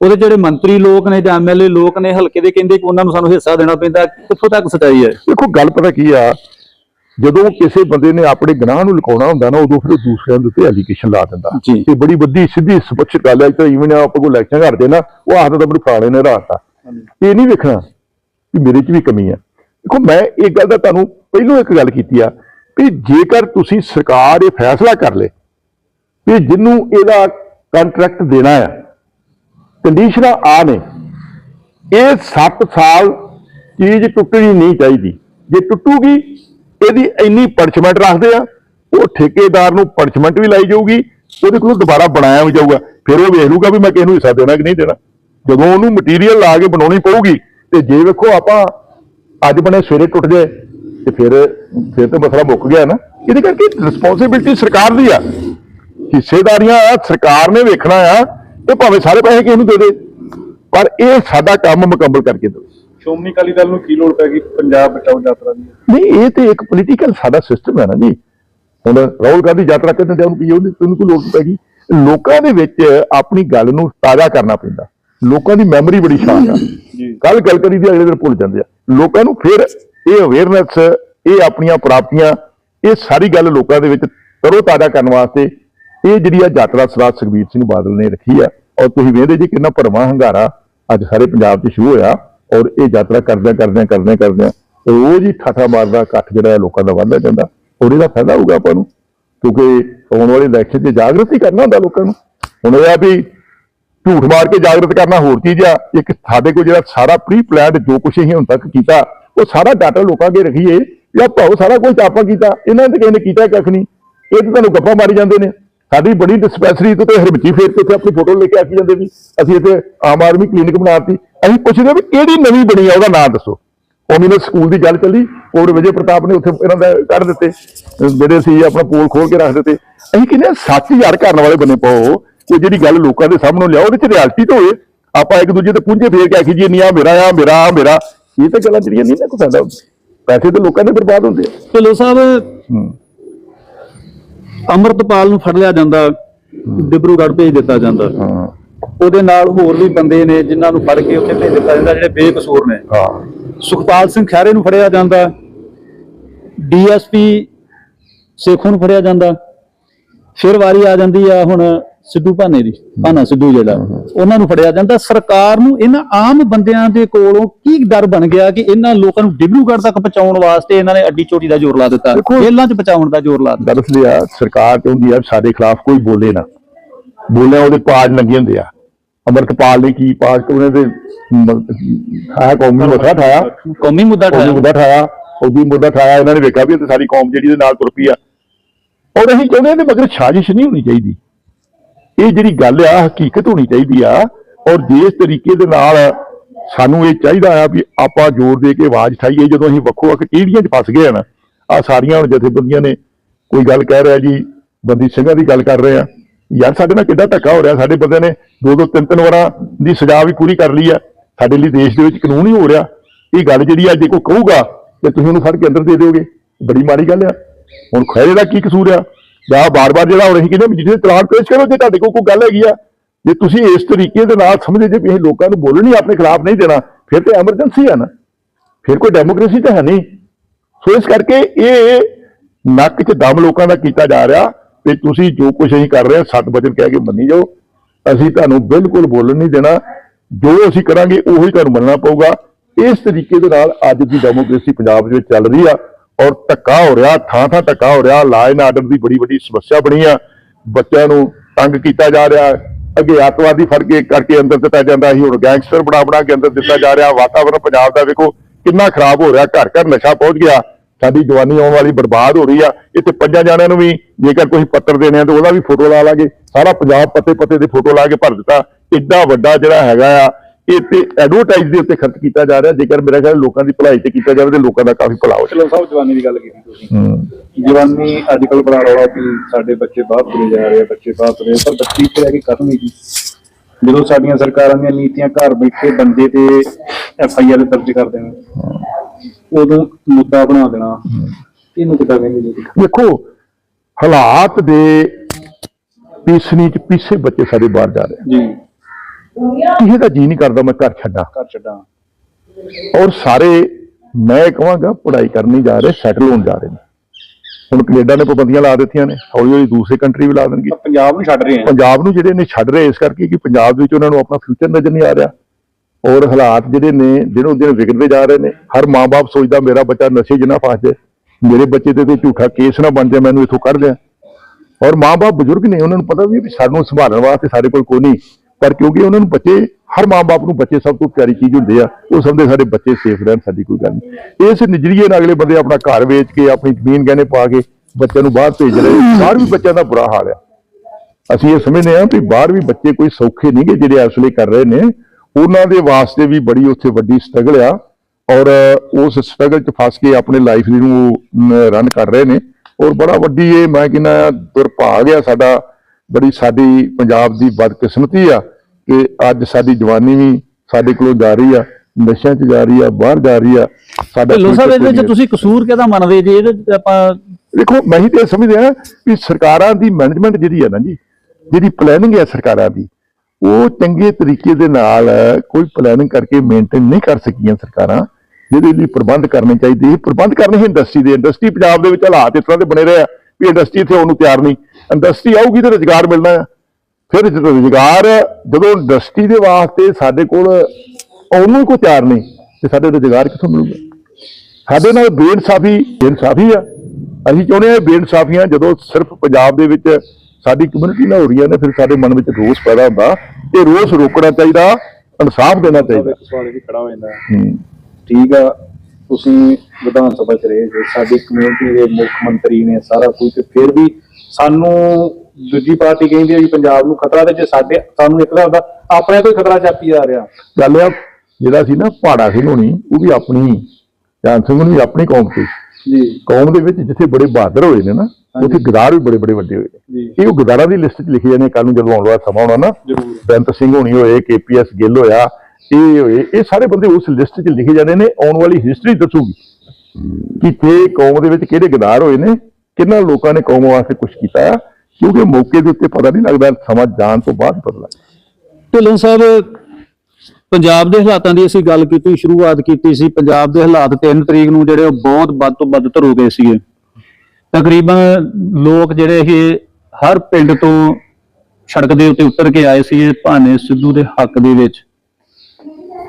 [SPEAKER 1] ਉਹਦੇ ਜਿਹੜੇ ਮੰਤਰੀ ਲੋਕ ਨੇ ਜਾਂ ਐਮਐਲਏ ਲੋਕ ਨੇ ਹਲਕੇ ਦੇ ਕਹਿੰਦੇ ਕਿ ਉਹਨਾਂ ਨੂੰ ਸਾਨੂੰ ਹਿੱਸਾ ਦੇਣਾ ਪੈਂਦਾ ਕਿੱਥੋਂ ਤੱਕ ਸਚਾਈ ਹੈ?
[SPEAKER 2] ਦੇਖੋ ਗੱਲ ਪਤਾ ਕੀ ਆ ਜਦੋਂ ਕਿਸੇ ਬੰਦੇ ਨੇ ਆਪਣੇ ਗੁਨਾਹ ਨੂੰ ਲੁਕਾਉਣਾ ਹੁੰਦਾ ਨਾ ਉਦੋਂ ਫਿਰ ਉਹ ਦੂਸਰਿਆਂ ਦੇ ਉੱਤੇ ਐਲੀਗੇਸ਼ਨ ਲਾ ਦਿੰਦਾ। ਤੇ ਬੜੀ ਵੱਡੀ ਸਿੱਧੀ ਸਪਸ਼ਟ ਗੱਲ ਹੈ ਤਾਂ ਇਵਨ ਆਪਾਂ ਕੋਈ ਇਲੈਕਸ਼ਨ ਕਰਦੇ ਨਾ ਉਹ ਆਖਦਾ ਤਾਂ ਮੈਨੂੰ ਫਾੜੇ ਨੇ ਰਾਤਾ ਇਹ ਨਹੀਂ ਵੇਖਣਾ ਕਿ ਮੇਰੇ 'ਚ ਵੀ ਕਮੀ ਹੈ ਦੇਖੋ ਮੈਂ ਇਹ ਗੱਲ ਦਾ ਤੁਹਾਨੂੰ ਪਹਿਲਾਂ ਇੱਕ ਗੱਲ ਕੀਤੀ ਆ ਵੀ ਜੇਕਰ ਤੁਸੀਂ ਸਰਕਾਰ ਇਹ ਫੈਸਲਾ ਕਰ ਲੇ ਵੀ ਜਿਹਨੂੰ ਇਹਦਾ ਕੰਟਰੈਕਟ ਦੇਣਾ ਆ ਕੰਡੀਸ਼ਨਾਂ ਆ ਨੇ। ਇਹ 7 ਸਾਲ ਚੀਜ਼ ਟੁੱਟਣੀ ਨਹੀਂ ਚਾਹੀਦੀ। ਜੇ ਟੁੱਟੂਗੀ, ਇਹਦੀ ਇੰਨੀ ਪਨਿਸ਼ਮੈਂਟ ਰੱਖਦੇ ਆ, ਉਹ ਠੇਕੇਦਾਰ ਨੂੰ ਪਨਿਸ਼ਮੈਂਟ ਵੀ ਲਾਈ ਜਾਊਗੀ, ਉਹਦੇ ਕੋਲੋਂ ਦੁਬਾਰਾ ਬਣਾਇਆ ਵੀ ਜਾਊਗਾ। ਫਿਰ ਉਹ ਵੇਖ ਲੂਗਾ ਵੀ ਮੈਂ ਕਿਸ ਨੂੰ ਹਿੱਸਾ ਦੇਣਾ ਕਿ ਨਹੀਂ ਦੇਣਾ। ਜਦੋਂ ਉਹਨੂੰ ਮਟੀਰੀਅਲ ਲਾ ਕੇ ਬਣਾਉਣੀ ਪਊਗੀ, ਤੇ ਜੇ ਵੇਖੋ ਆਪਾਂ, ਅੱਜ ਬਣੇ ਸਵੇਰੇ ਟੁੱਟ ਜਾਏ, ਤੇ ਫਿਰ ਫਿਰ ਤਾਂ ਮਸਲਾ ਮੁੱਕ ਗਿਆ ਨਾ। ਇਹਦੇ ਕਰਕੇ ਰਿਸਪੌਂਸਿਬਿਲਟੀ ਸਰਕਾਰ ਦੀ ਆ। ਹਿੱਸੇਦਾਰੀਆਂ ਸਰਕਾਰ ਨੇ ਵੇਖਣਾ ਆ ਤੇ ਭਾਵੇਂ ਸਾਰੇ ਪੈਸੇ ਕਿਸੇ ਨੂੰ ਦੇ ਦੇ ਪਰ ਇਹ ਸਾਡਾ ਕੰਮ ਮੁਕੰਮਲ ਕਰਕੇ ਦਿਓ
[SPEAKER 3] ਸ਼੍ਰੋਮਣੀ ਅਕਾਲੀ ਦਲ ਨੂੰ ਕੀ ਲੋੜ ਪੈ ਗਈ ਪੰਜਾਬ ਬਚਾਓ ਯਾਤਰਾ ਦੀ?
[SPEAKER 2] ਨਹੀਂ ਇਹ ਤੇ ਇੱਕ ਪੋਲੀਟੀਕਲ ਸਾਡਾ ਸਿਸਟਮ ਹੈ ਨਾ ਜੀ। ਹੁਣ ਰਾਹੁਲ ਗਾਂਧੀ ਯਾਤਰਾ ਕਰਨ ਤੇ ਉਹਨੂੰ ਕੀ ਉਹਨੂੰ ਕੋਈ ਲੋੜ ਪੈ ਗਈ? ਲੋਕਾਂ ਦੇ ਵਿੱਚ ਆਪਣੀ ਗੱਲ ਨੂੰ ਤਾਜ਼ਾ ਕਰਨਾ ਪੈਂਦਾ। ਲੋਕਾਂ ਦੀ ਮੈਮਰੀ ਬੜੀ ਸ਼ਾਰਪ ਆ। ਕੱਲ ਗੱਲ ਕਰੀ ਦੀ ਅਗਲੇ ਦਿਨ ਭੁੱਲ ਜਾਂਦੇ ਆ। ਲੋਕਾਂ ਨੂੰ ਫਿਰ ਇਹ ਅਵੇਅਰਨੈਸ ਇਹ ਆਪਣੀਆਂ ਪ੍ਰਾਪਤੀਆਂ ਇਹ ਸਾਰੀ ਗੱਲ ਲੋਕਾਂ ਦੇ ਵਿੱਚ ਤਰੋ ਤਾਜ਼ਾ ਕਰਨ ਵਾਸਤੇ ਇਹ ਜਿਹੜੀ ਆ ਯਾਤਰਾ ਸਰਦਾਰ ਸੁਖਬੀਰ ਸਿੰਘ ਬਾਦਲ ਨੇ ਰੱਖੀ ਆ। ਔਰ ਤੁਸੀਂ ਵੇਖਦੇ ਜੀ ਕਿੰਨਾ ਭਰਵਾਂ ਹੰਗਾਰਾ ਅੱਜ ਸਾਰੇ ਪੰਜਾਬ 'ਚ ਸ਼ੁਰੂ ਹੋਇਆ ਔਰ ਇਹ ਯਾਤਰਾ ਕਰਦਿਆਂ ਕਰਦਿਆਂ ਕਰਦਿਆਂ ਕਰਦਿਆਂ ਰੋਜ਼ ਹੀ ਠਾਠਾ ਮਾਰਦਾ ਇਕੱਠ ਜਿਹੜਾ ਲੋਕਾਂ ਦਾ ਵੱਧਦਾ ਜਾਂਦਾ। ਔਰ ਇਹਦਾ ਫਾਇਦਾ ਹੋਊਗਾ ਆਪਾਂ ਨੂੰ, ਕਿਉਂਕਿ ਆਉਣ ਵਾਲੇ ਇਲੈਕਸ਼ਨ 'ਚ ਜਾਗਰਤੀ ਕਰਨਾ ਹੁੰਦਾ ਲੋਕਾਂ ਨੂੰ। ਹੁਣ ਇਹ ਆ ਵੀ ਝੂਠ ਮਾਰ ਕੇ ਜਾਗਰਤ ਕਰਨਾ ਹੋਰ ਚੀਜ਼ ਆ। ਇੱਕ ਸਾਡੇ ਕੋਲ ਜਿਹੜਾ ਸਾਰਾ ਪ੍ਰੀ ਪਲਾਨਡ ਜੋ ਕੁਝ ਅਸੀਂ ਹੁਣ ਤੱਕ ਕੀਤਾ, ਉਹ ਸਾਰਾ ਡਾਟਾ ਲੋਕਾਂ ਅੱਗੇ ਰੱਖੀਏ ਜਾਂ ਆ ਭਾਉ ਸਾਰਾ ਕੁਝ ਆਪਾਂ ਕੀਤਾ। ਇਹਨਾਂ ਨੇ ਤਾਂ ਕਿਸੇ ਨੇ ਕੀਤਾ ਕੱਖ ਨਹੀਂ। ਇਹ ਤਾਂ ਤੁਹਾਨੂੰ ਗੱਪਾਂ ਮਾਰੀ ਜਾਂਦੇ ਨੇ। ਸਾਡੀ ਬੜੀ ਡਿਸਪੈਂਸਰੀ ਤੋਂ ਤੇ ਹਰਮਚੀ ਫੇਰ ਕੇ ਉੱਥੇ ਆਪਣੀ ਫੋਟੋ ਲੈ ਕੇ ਆਖੀ ਜਾਂਦੇ ਵੀ ਅਸੀਂ ਇੱਥੇ ਆਮ ਆਦਮੀ ਕਲੀਨਿਕ ਬਣਾਤੀ। ਅਸੀਂ ਪੁੱਛਦੇ ਵੀ ਕਿਹੜੀ ਨਵੀਂ ਬਣੀ ਆ ਉਹਦਾ ਨਾਮ ਦੱਸੋ। ਓਮਿਨਸ ਸਕੂਲ ਦੀ ਗੱਲ ਚੱਲੀ ਕੋੜ ਵਿਜੇ ਪ੍ਰਤਾਪ ਨੇ ਉੱਥੇ ਇਹਨਾਂ ਦਾ ਕੱਢ ਦਿੱਤੇ। ਜਿਹੜੇ ਸੀ ਆਪਣਾ ਪੋਲ ਖੋਲ ਕੇ ਰੱਖ ਦਿੱਤੇ। ਅਸੀਂ ਕਹਿੰਦੇ 7000 ਕਰਨ ਵਾਲੇ ਬਣੇ ਪਾਓ ਉਹ ਜਿਹੜੀ ਗੱਲ ਲੋਕਾਂ ਦੇ ਸਾਹਮਣੇ ਲਿਆਓ ਉਹਦੇ ਚ ਰਿਐਲਿਟੀ ਤਾਂ ਹੋਏ। ਆਪਾਂ ਇੱਕ ਦੂਜੇ ਤੇ ਪੁੰਝੇ ਫੇਰ ਕੇ ਆਖੀ ਜੀ ਨਹੀਂ ਆ ਮੇਰਾ ਆ ਮੇਰਾ ਆ। ਮੇਰਾ ਇਹ ਤਾਂ ਗੱਲਾਂ ਜਿਹੜੀਆਂ ਨਹੀਂ ਨਾ ਕੋਈ ਫਾਇਦਾ ਪੈਸੇ ਤਾਂ ਲੋਕਾਂ ਦੇ ਬਰਬਾਦ ਹੁੰਦੇ ਆ।
[SPEAKER 1] ਢਿੱਲੋਂ ਸਾਹਿਬ ਅੰਮ੍ਰਿਤਪਾਲ ਨੂੰ ਫੜ ਲਿਆ ਜਾਂਦਾ ਡਿਬਰੂਗੜ੍ਹ ਭੇਜ ਦਿੱਤਾ ਜਾਂਦਾ।
[SPEAKER 2] ਹਾਂ।
[SPEAKER 1] ਉਹਦੇ ਨਾਲ ਹੋਰ ਵੀ ਬੰਦੇ ਨੇ ਜਿਨ੍ਹਾਂ ਨੂੰ ਫੜ ਕੇ ਉੱਥੇ ਭੇਜ ਦਿੱਤਾ ਜਾਂਦਾ ਜਿਹੜੇ ਬੇਕਸੂਰ ਨੇ।
[SPEAKER 2] ਹਾਂ।
[SPEAKER 1] ਸੁਖਪਾਲ ਸਿੰਘ ਖਹਿਰੇ ਨੂੰ ਫੜਿਆ ਜਾਂਦਾ। ਡੀਐਸਪੀ ਸੇਖੋਂ ਨੂੰ ਫੜਿਆ ਜਾਂਦਾ। ਫਿਰ ਵਾਰੀ ਆ ਜਾਂਦੀ ਆ ਹੁਣ ਸਿੱਧੂ ਭਾਨੇ ਦੀ ਭਾਨਾ ਸਿੱਧੂ ਜਿਹੜਾ। ਉਹਨਾਂ ਨੂੰ ਫੜਿਆ ਜਾਂਦਾ। ਸਰਕਾਰ ਨੂੰ ਇਹਨਾਂ ਆਮ ਬੰਦਿਆਂ ਦੇ ਕੋਲੋਂ ਕੀ ਡਰ ਬਣ ਗਿਆ ਕਿ ਇਹਨਾਂ ਲੋਕਾਂ ਨੂੰ ਡਿਬਰੂਗੜ੍ਹ ਤੱਕ ਪਹੁੰਚਾਉਣ ਵਾਸਤੇ ਇਹਨਾਂ ਨੇ ਅੱਡੀ ਚੋਟੀ ਦਾ ਜ਼ੋਰ ਲਾ ਦਿੱਤਾ। ਜੇਲ੍ਹਾਂ 'ਚ ਪਹੁੰਚਾਉਣ ਦਾ ਜ਼ੋਰ ਲਾ ਦਿੱਤਾ।
[SPEAKER 2] ਦਰਅਸਲ ਆ ਸਰਕਾਰ ਚਾਹੁੰਦੀ ਆ ਸਾਡੇ ਖਿਲਾਫ ਕੋਈ ਬੋਲੇ ਨਾ। ਬੋਲਿਆ ਉਹਦੇ ਪਾਜ ਲੱਗੇ ਹੁੰਦੇ ਆ। ਅਮਰਤਪਾਲ ਨੇ ਕੀ ਤੋਂ ਉਹਨੇ ਤੇ ਆਇਆ ਕੌਮੀ ਮਸਲਾ ਠਾਇਆ।
[SPEAKER 1] ਕੌਮੀ ਮੁੱਦਾ ਠਾਇਆ।
[SPEAKER 2] ਮੁੱਦਾ ਠਾਇਆ ਉਹਦੀ ਮੁੱਦਾ ਠਾਇਆ ਇਹਨਾਂ ਨੇ ਵੇਖਿਆ ਵੀ ਤਾਂ ਸਾਰੀ ਕੌਮ ਜਿਹੜੀ ਦੇ ਨਾਲ ਤੁਰ ਪਈ ਆ। ਔਰ ਅਸੀਂ ਚਾਹੁੰਦੇ ਹਾਂ ਕਿ ਮਗਰ ਸਾਜ਼ਿਸ਼ ਨਹੀਂ ਹੋਣੀ ਚਾਹੀਦੀ। ਇਹ ਜਿਹੜੀ ਗੱਲ ਆ, ਹਕੀਕਤ ਹੋਣੀ ਚਾਹੀਦੀ ਆ ਔਰ ਜਿਸ ਤਰੀਕੇ ਦੇ ਨਾਲ ਸਾਨੂੰ ਇਹ ਚਾਹੀਦਾ ਆ ਵੀ ਆਪਾਂ ਜ਼ੋਰ ਦੇ ਕੇ ਆਵਾਜ਼ ਉਠਾਈਏ, ਜਦੋਂ ਅਸੀਂ ਵੱਖੋ ਵੱਖ ਕਿਹੜੀਆਂ 'ਚ ਫਸ ਗਏ ਆ ਨਾ ਆ ਸਾਰੀਆਂ ਹੁਣ ਜਥੇਬੰਦੀਆਂ ਨੇ ਕੋਈ ਗੱਲ ਕਹਿ ਰਿਹਾ ਜੀ, ਬੰਦੀ ਸਿੰਘਾਂ ਦੀ ਗੱਲ ਕਰ ਰਹੇ ਆ। ਯਾਰ ਸਾਡੇ ਨਾਲ ਕਿੱਡਾ ਧੱਕਾ ਹੋ ਰਿਹਾ, ਸਾਡੇ ਬੰਦੇ ਨੇ ਦੋ ਦੋ ਤਿੰਨ ਤਿੰਨ ਵਾਰਾਂ ਦੀ ਸਜ਼ਾ ਵੀ ਪੂਰੀ ਕਰ ਲਈ ਆ। ਸਾਡੇ ਲਈ ਦੇਸ਼ ਦੇ ਵਿੱਚ ਕਾਨੂੰਨ ਹੀ ਹੋ ਰਿਹਾ। ਇਹ ਗੱਲ ਜਿਹੜੀ ਆ, ਜੇ ਕੋਈ ਕਹੂਗਾ ਕਿ ਤੁਸੀਂ ਉਹਨੂੰ ਫੜ ਕੇ ਅੰਦਰ ਦੇ ਦਿਓਗੇ। ਬੜੀ ਮਾੜੀ ਗੱਲ ਆ। ਹੁਣ ਖੈਰੇ ਦਾ ਕੀ ਕਸੂਰ ਆ? ਜਾਂ ਬਾਰ-ਬਾਰ ਜਿਹੜਾ ਹੁਣ ਅਸੀਂ ਕਹਿੰਦੇ ਵੀ ਜਿੱਥੇ ਚਲਾਨ ਪੇਸ਼ ਕਰੋ ਜੇ ਤੁਹਾਡੇ ਕੋਲ ਕੋਈ ਗੱਲ ਹੈਗੀ ਆ। ਜੇ ਤੁਸੀਂ ਇਸ ਤਰੀਕੇ ਦੇ ਨਾਲ ਸਮਝਦੇ ਜੇ ਵੀ ਇਹ ਲੋਕਾਂ ਨੂੰ ਬੋਲਣ ਹੀ ਆਪਣੇ ਖਿਲਾਫ ਨਹੀਂ ਦੇਣਾ, ਫਿਰ ਤੇ ਐਮਰਜੈਂਸੀ ਆ ਨਾ। ਫਿਰ ਕੋਈ ਡੈਮੋਕ੍ਰੇਸੀ ਤਾਂ ਹੈ ਨਹੀਂ। ਸੋ ਇਸ ਕਰਕੇ ਇਹ ਨੱਕ 'ਚ ਦਮ ਲੋਕਾਂ ਦਾ ਕੀਤਾ ਜਾ ਰਿਹਾ ਵੀ ਤੁਸੀਂ ਜੋ ਕੁਝ ਅਸੀਂ ਕਰ ਰਹੇ ਹਾਂ, ਸੱਤ ਵਚਨ ਕਹਿ ਕੇ ਮੰਨੀ ਜਾਓ। ਅਸੀਂ ਤੁਹਾਨੂੰ ਬਿਲਕੁਲ ਬੋਲਣ ਨਹੀਂ ਦੇਣਾ। ਜੋ ਅਸੀਂ ਕਰਾਂਗੇ, ਉਹੀ ਤੁਹਾਨੂੰ ਮੰਨਣਾ ਪਊਗਾ। ਇਸ ਤਰੀਕੇ ਦੇ ਨਾਲ ਅੱਜ ਦੀ ਡੈਮੋਕ੍ਰੇਸੀ ਪੰਜਾਬ ਦੇ ਵਿੱਚ ਚੱਲ ਰਹੀ ਆ। ਔਰ ਧੱਕਾ ਹੋ ਰਿਹਾ, ਥਾਂ ਥਾਂ ਧੱਕਾ ਹੋ ਰਿਹਾ, ਲਾਅ ਐਂਡ ਆਰਡਰ ਦੀ ਬੜੀ ਵੱਡੀ ਸਮੱਸਿਆ ਬਣੀ ਆ। ਬੱਚਿਆਂ ਨੂੰ ਤੰਗ ਕੀਤਾ ਜਾ ਰਿਹਾ, ਅੱਗੇ ਅੱਤਵਾਦੀ ਫੜ ਕੇ ਕਰਕੇ ਅੰਦਰ ਦਿੱਤਾ ਜਾਂਦਾ ਸੀ, ਹੁਣ ਗੈਂਗਸਟਰ ਬਣਾ ਬਣਾ ਕੇ ਅੰਦਰ ਦਿੱਤਾ ਜਾ ਰਿਹਾ। ਵਾਤਾਵਰਣ ਪੰਜਾਬ ਦਾ ਵੇਖੋ ਕਿੰਨਾ ਖਰਾਬ ਹੋ ਰਿਹਾ, ਘਰ ਘਰ ਨਸ਼ਾ ਪਹੁੰਚ ਗਿਆ। ਸਾਡੀ ਜਵਾਨੀ ਆਉਣ ਵਾਲੀ ਬਰਬਾਦ ਹੋ ਰਹੀ ਆ। ਇੱਥੇ ਪੰਜਾਂ ਜਾਣਿਆਂ ਨੂੰ ਵੀ ਜੇਕਰ ਤੁਸੀਂ ਪੱਤਰ ਦੇਣੇ ਆ ਤਾਂ ਉਹਦਾ ਵੀ ਫੋਟੋ ਲਾ ਲਾਂਗੇ। ਸਾਰਾ ਪੰਜਾਬ ਪੱਤੇ ਪੱਤੇ ਦੇ ਫੋਟੋ ਲਾ ਕੇ ਭਰ ਦਿੱਤਾ। ਇੱਡਾ ਵੱਡਾ ਜਿਹੜਾ ਹੈਗਾ ਆ ਇਹ ਤੇ ਐਡਵਰਟਾਈਜ਼ ਦੇ ਉੱਤੇ ਖਰਚ ਕੀਤਾ ਜਾ ਰਿਹਾ ਜੇਕਰ ਮੇਰਾ ਖਿਆਲ ਲੋਕਾਂ ਦੀ ਭਲਾਈ ਤੇ ਕੀਤਾ ਜਾਵੇ ਤੇ ਲੋਕਾਂ ਦਾ ਕਾਫੀ ਭਲਾ ਹੋ
[SPEAKER 3] ਚਲੋ ਸਾਹਿਬ ਜਵਾਨੀ ਦੀ ਗੱਲ ਕੀਤੀ ਤੁਸੀਂ।
[SPEAKER 2] ਜਾਵੇ
[SPEAKER 3] ਜਵਾਨੀ ਅੱਜ ਕੱਲ ਬੜਾ ਰੌਲਾ ਵੀ ਸਾਡੇ ਬੱਚੇ ਬਾਹਰ ਤੁਰੇ ਜਾ ਰਹੇ ਆ ਬੱਚੇ ਬਾਹਰ ਤੁਰੇ ਪਰ ਬੱਚੀ ਇੱਥੇ ਰਹਿ ਕੇ ਕਰਨਗੇ ਕੀ ਜਦੋਂ ਸਾਡੀਆਂ ਸਰਕਾਰਾਂ ਦੀਆਂ ਨੀਤੀਆਂ ਘਰ ਬੈਠੇ ਬੰਦੇ ਤੇ ਐਫ ਆਈ ਆਰ ਦਰਜ ਕਰ ਦੇਣ ਉਦੋਂ ਮੁੱਦਾ ਬਣਾ ਦੇਣਾ ਇਹਨੂੰ ਕਿੱਦਾਂ ਕਹਿੰਦੇ ਜੀ?
[SPEAKER 2] ਦੇਖੋ ਹਾਲਾਤ ਦੇ ਪੀਸਣੀ ਚ ਪੀਸੇ ਬੱਚੇ ਸਾਡੇ ਬਾਹਰ ਜਾ ਰਹੇ
[SPEAKER 3] ਜੀ।
[SPEAKER 2] ਕਿਸੇ ਦਾ ਜੀ ਨਹੀਂ ਕਰਦਾ ਮੈਂ ਘਰ ਛੱਡਾਂ।
[SPEAKER 3] ਘਰ ਛੱਡਾਂ।
[SPEAKER 2] ਔਰ ਸਾਰੇ ਮੈਂ ਕਹਾਂਗਾ ਪੜ੍ਹਾਈ ਕਰਨੀ ਜਾ ਰਹੇ ਸੈਟਲ ਹੋਣ ਜਾ ਰਹੇ ਨੇ। ਹੁਣ ਕੈਨੇਡਾ ਨੇ ਪਾਬੰਦੀਆਂ ਲਾ ਦਿੱਤੀਆਂ ਨੇ ਹੌਲੀ ਹੌਲੀ ਦੂਸਰੇ ਕੰਟਰੀ ਵੀ ਲਾ ਦੇਣਗੇ।
[SPEAKER 3] ਪੰਜਾਬ ਨੂੰ ਛੱਡ ਰਹੇ ਆ।
[SPEAKER 2] ਪੰਜਾਬ ਨੂੰ ਜਿਹੜੇ ਨੇ ਛੱਡ ਰਹੇ ਇਸ ਕਰਕੇ ਕਿ ਪੰਜਾਬ ਦੇ ਵਿੱਚ ਉਹਨਾਂ ਨੂੰ ਆਪਣਾ ਫਿਊਚਰ ਨਜ਼ਰ ਨਹੀਂ ਆ ਰਿਹਾ। ਔਰ ਹਾਲਾਤ ਜਿਹੜੇ ਨੇ ਦਿਨੋਂ ਦਿਨ ਵਿਗੜਦੇ ਜਾ ਰਹੇ ਨੇ। ਹਰ ਮਾਂ-ਬਾਪ ਸੋਚਦਾ ਮੇਰਾ ਬੱਚਾ ਨਸ਼ੇ 'ਚ ਨਾ ਫਸ ਜਾਏ। ਮੇਰੇ ਬੱਚੇ ਤੇ ਕੋਈ ਝੂਠਾ ਕੇਸ ਨਾ ਬਣ ਜਾਏ ਮੈਨੂੰ ਇੱਥੋਂ ਕੱਢ ਦਿਆ ਔਰ ਮਾਂ-ਬਾਪ ਬਜ਼ੁਰਗ ਨੇ ਉਹਨਾਂ ਨੂੰ ਪਤਾ ਵੀ ਸਾਨੂੰ ਸੰਭਾਲਣ ਵਾਸਤੇ ਸਾਡੇ ਕੋਲ ਕੋਈ ਨਹੀਂ। ਪਰ ਕਿਉਂਕਿ ਉਹਨਾਂ ਨੂੰ ਬੱਚੇ, ਹਰ ਮਾਂ-ਬਾਪ ਨੂੰ ਬੱਚੇ ਸਭ ਤੋਂ ਪਿਆਰੀ ਚੀਜ਼ ਹੁੰਦੇ ਆ, ਉਹ ਸਮਝਦੇ ਸਾਡੇ ਬੱਚੇ ਸੇਫ ਰਹਿਣ, ਸਾਡੀ ਕੋਈ ਗੱਲ ਨਹੀਂ। ਇਸ ਨਜ਼ਰੀਏ ਨਾਲ ਅਗਲੇ ਬੰਦੇ ਆਪਣਾ ਘਰ ਵੇਚ ਕੇ, ਆਪਣੀ ਜ਼ਮੀਨ ਗਹਿਣੇ ਪਾ ਕੇ ਬੱਚਿਆਂ ਨੂੰ ਬਾਹਰ ਭੇਜ ਰਹੇ ਬਾਹਰ ਵੀ ਬੱਚਿਆਂ ਦਾ ਬੁਰਾ ਹਾਲ ਆ। ਅਸੀਂ ਇਹ ਸਮਝਦੇ ਹਾਂ ਕਿ ਬਾਹਰ ਵੀ ਬੱਚੇ ਕੋਈ ਸੌਖੇ ਨਹੀਂਗੇ ਜਿਹੜੇ ਇਸ ਵੇਲੇ ਕਰ ਰਹੇ ਨੇ। ਉਹਨਾਂ ਦੇ ਵਾਸਤੇ ਵੀ ਬੜੀ ਉੱਥੇ ਵੱਡੀ ਸਟਰਗਲ ਆ ਔਰ ਉਸ ਸਟਰਗਲ 'ਚ ਫਸ ਕੇ ਆਪਣੇ ਲਾਈਫ ਨੂੰ ਰਨ ਕਰ ਰਹੇ ਨੇ। ਔਰ ਬੜਾ ਵੱਡੀ ਇਹ ਮੈਂ ਕਹਿੰਦਾ ਦੁਰਭਾਗ ਆ ਸਾਡਾ ਬੜੀ ਸਾਡੀ ਪੰਜਾਬ ਦੀ ਬਦਕਿਸਮਤੀ ਆ ਕਿ ਅੱਜ ਸਾਡੀ ਜਵਾਨੀ ਵੀ ਸਾਡੇ ਕੋਲੋਂ ਜਾ ਰਹੀ ਆ ਨਸ਼ਿਆਂ 'ਚ ਜਾ ਰਹੀ ਆ ਬਾਹਰ ਜਾ ਰਹੀ ਆ ਸਾਡਾ
[SPEAKER 1] ਢਿੱਲੋਂ ਸਾਹਿਬ ਇਹਦੇ ਵਿੱਚ। ਤੁਸੀਂ ਕਸੂਰ ਕਿਹਦਾ ਮੰਨਦੇ ਜੀ ਇਹਦੇ ਆਪਾਂ
[SPEAKER 2] ਦੇਖੋ ਮੈਂ ਹੀ ਤੇ ਸਮਝਦੇ ਆ ਵੀ ਸਰਕਾਰਾਂ ਦੀ ਮੈਨੇਜਮੈਂਟ ਜਿਹੜੀ ਹੈ ਨਾ ਜੀ ਜਿਹੜੀ ਪਲੈਨਿੰਗ ਹੈ ਸਰਕਾਰਾਂ ਦੀ ਉਹ ਚੰਗੇ ਤਰੀਕੇ ਦੇ ਨਾਲ ਕੋਈ ਪਲੈਨਿੰਗ ਕਰਕੇ ਮੇਨਟੇਨ ਨਹੀਂ ਕਰ ਸਕੀਆਂ ਸਰਕਾਰਾਂ ਜਿਹਦੇ ਲਈ ਪ੍ਰਬੰਧ ਕਰਨੇ ਚਾਹੀਦੇ ਇਹ ਪ੍ਰਬੰਧ ਕਰਨੇ ਹੀ ਇੰਡਸਟਰੀ ਦੇ ਇੰਡਸਟਰੀ ਪੰਜਾਬ ਦੇ ਵਿੱਚ ਹਾਲਾਤ ਇਸ ਤਰ੍ਹਾਂ ਦੇ ਬਣੇ ਰਹੇ ਆ ਵੀ ਇੰਡਸਟਰੀ ਇੱਥੇ ਆਉਣ ਨੂੰ ਤਿਆਰ ਨਹੀਂ ਇੰਡਸਟਰੀ ਆਊਗੀ ਤਾਂ ਰੁਜ਼ਗਾਰ ਮਿਲਣਾ ਆ। ਫਿਰ ਜਦੋਂ ਰੁਜ਼ਗਾਰ ਜਦੋਂ ਇੰਡਸਟਰੀ ਦੇ ਵਾਸਤੇ ਸਾਡੇ ਕੋਲ ਆਉਣ ਨੂੰ ਕੋਈ ਤਿਆਰ ਨਹੀਂ ਤੇ ਸਾਡੇ ਰੁਜ਼ਗਾਰ ਕਿੱਥੋਂ ਮਿਲੂਗਾ? ਸਾਡੇ ਨਾਲ ਬੇਇਨਸਾਫੀ ਬੇਇਨਸਾਫੀ ਆ। ਅਸੀਂ ਚਾਹੁੰਦੇ ਹਾਂ ਬੇਇਨਸਾਫੀਆਂ ਜਦੋਂ ਸਿਰਫ ਪੰਜਾਬ ਦੇ ਵਿੱਚ ਸਾਡੀ ਕਮਿਊਨਿਟੀ ਨਾਲ ਹੋ ਰਹੀਆਂ ਨੇ ਫਿਰ ਸਾਡੇ ਮਨ ਵਿੱਚ ਰੋਸ ਪੈਦਾ ਹੁੰਦਾ। ਇਹ ਰੋਸ ਰੋਕਣਾ ਚਾਹੀਦਾ ਇਨਸਾਫ ਦੇਣਾ ਚਾਹੀਦਾ।
[SPEAKER 3] ਇੱਕ ਸਵਾਲ ਵੀ ਖੜਾ ਹੋ ਜਾਂਦਾ।
[SPEAKER 2] ਹੂੰ।
[SPEAKER 3] ਠੀਕ ਆ ਤੁਸੀਂ ਵਿਧਾਨ ਸਭਾ ਚ ਰਹੇ ਜੇ ਸਾਡੀ ਕਮਿਊਨਿਟੀ ਦੇ ਮੁੱਖ ਮੰਤਰੀ ਨੇ ਸਾਰਾ ਕੁਝ ਤੇ ਫਿਰ ਵੀ ਸਾਨੂੰ ਦੂਜੀ ਪਾਰਟੀ ਕਹਿੰਦੀ ਹੈ ਜੀ ਪੰਜਾਬ ਨੂੰ ਖਤਰਾ ਤੇ ਜੇ ਸਾਡੇ ਸਾਨੂੰ ਇੱਕ ਦਾ ਆਪਣੇ ਤੋਂ ਹੀ ਖਤਰਾ ਚਾਪੀ ਜਾ ਰਿਹਾ।
[SPEAKER 2] ਗੱਲ ਆ ਜਿਹੜਾ ਸੀ ਨਾ ਪਹਾੜਾ ਸਿੰਘ ਹੋਣੀ ਉਹ ਵੀ ਆਪਣੀ ਜਾਨ ਸਿੰਘ ਹੋਣੀ ਵੀ ਆਪਣੀ ਕੌਮ ਸੀ।
[SPEAKER 3] ਜੀ।
[SPEAKER 2] ਕੌਮ ਦੇ ਵਿੱਚ ਜਿੱਥੇ ਬੜੇ ਬਹਾਦਰ ਹੋਏ ਨੇ ਨਾ ਉੱਥੇ ਗਦਾਰ ਵੀ ਬੜੇ ਬੜੇ ਵੱਡੇ ਹੋਏ ਨੇ। ਇਹ ਉਹ ਗਦਾਰਾਂ ਦੀ ਲਿਸਟ 'ਚ ਲਿਖੇ ਜਾਣੇ ਕੱਲ ਨੂੰ ਜਦੋਂ ਆਉਣ ਵਾਲਾ ਸਮਾਂ ਆਉਣਾ ਨਾ ਬੈਂਤ ਸਿੰਘ ਹੋਣੀ ਹੋਏ ਕੇਪੀਐਸ ਗਿੱਲ ਹੋਇਆ ਇਹ ਹੋਏ ਇਹ ਸਾਰੇ ਬੰਦੇ ਉਸ ਲਿਸਟ 'ਚ ਲਿਖੇ ਜਾਣੇ ਨੇ ਆਉਣ ਵਾਲੀ ਹਿਸਟਰੀ ਦੱਸੂਗੀ। ਕਿ ਤੇ ਕੌਮ ਦੇ ਵਿੱਚ ਕਿਹੜੇ ਗਦਾਰ ਹੋਏ ਨੇ ਕਿੰਨਾ ਲੋਕਾਂ ਨੇ ਕੌਮ ਵਾਸਤੇ ਕੁਝ ਕੀਤਾ ਆ, ਕਿਉਂਕਿ ਮੌਕੇ ਦੇ ਉੱਤੇ ਪਤਾ ਨਹੀਂ ਲੱਗਦਾ, ਸਮਾਂ ਜਾਣ ਤੋਂ ਬਾਅਦ ਪਤਾ ਲੱਗਦਾ।
[SPEAKER 1] ਢਿੱਲੋਂ ਸਾਹਿਬ, ਪੰਜਾਬ ਦੇ ਹਾਲਾਤਾਂ ਦੀ ਅਸੀਂ ਗੱਲ ਕੀਤੀ, ਸ਼ੁਰੂਆਤ ਕੀਤੀ ਸੀ, ਪੰਜਾਬ ਦੇ ਹਾਲਾਤ 3 ਤਰੀਕ ਨੂੰ ਜਿਹੜੇ ਉਹ ਬਹੁਤ ਵੱਧ ਤੋਂ ਵੱਧ ਹੋ ਗਏ ਸੀਗੇ। ਤਕਰੀਬਨ ਲੋਕ ਜਿਹੜੇ ਇਹ ਹਰ ਪਿੰਡ ਤੋਂ ਸੜਕ ਦੇ ਉੱਤੇ ਉਤਰ ਕੇ ਆਏ ਸੀ ਇਹ ਭਾਨੇ ਸਿੱਧੂ ਦੇ ਹੱਕ ਦੇ ਵਿੱਚ।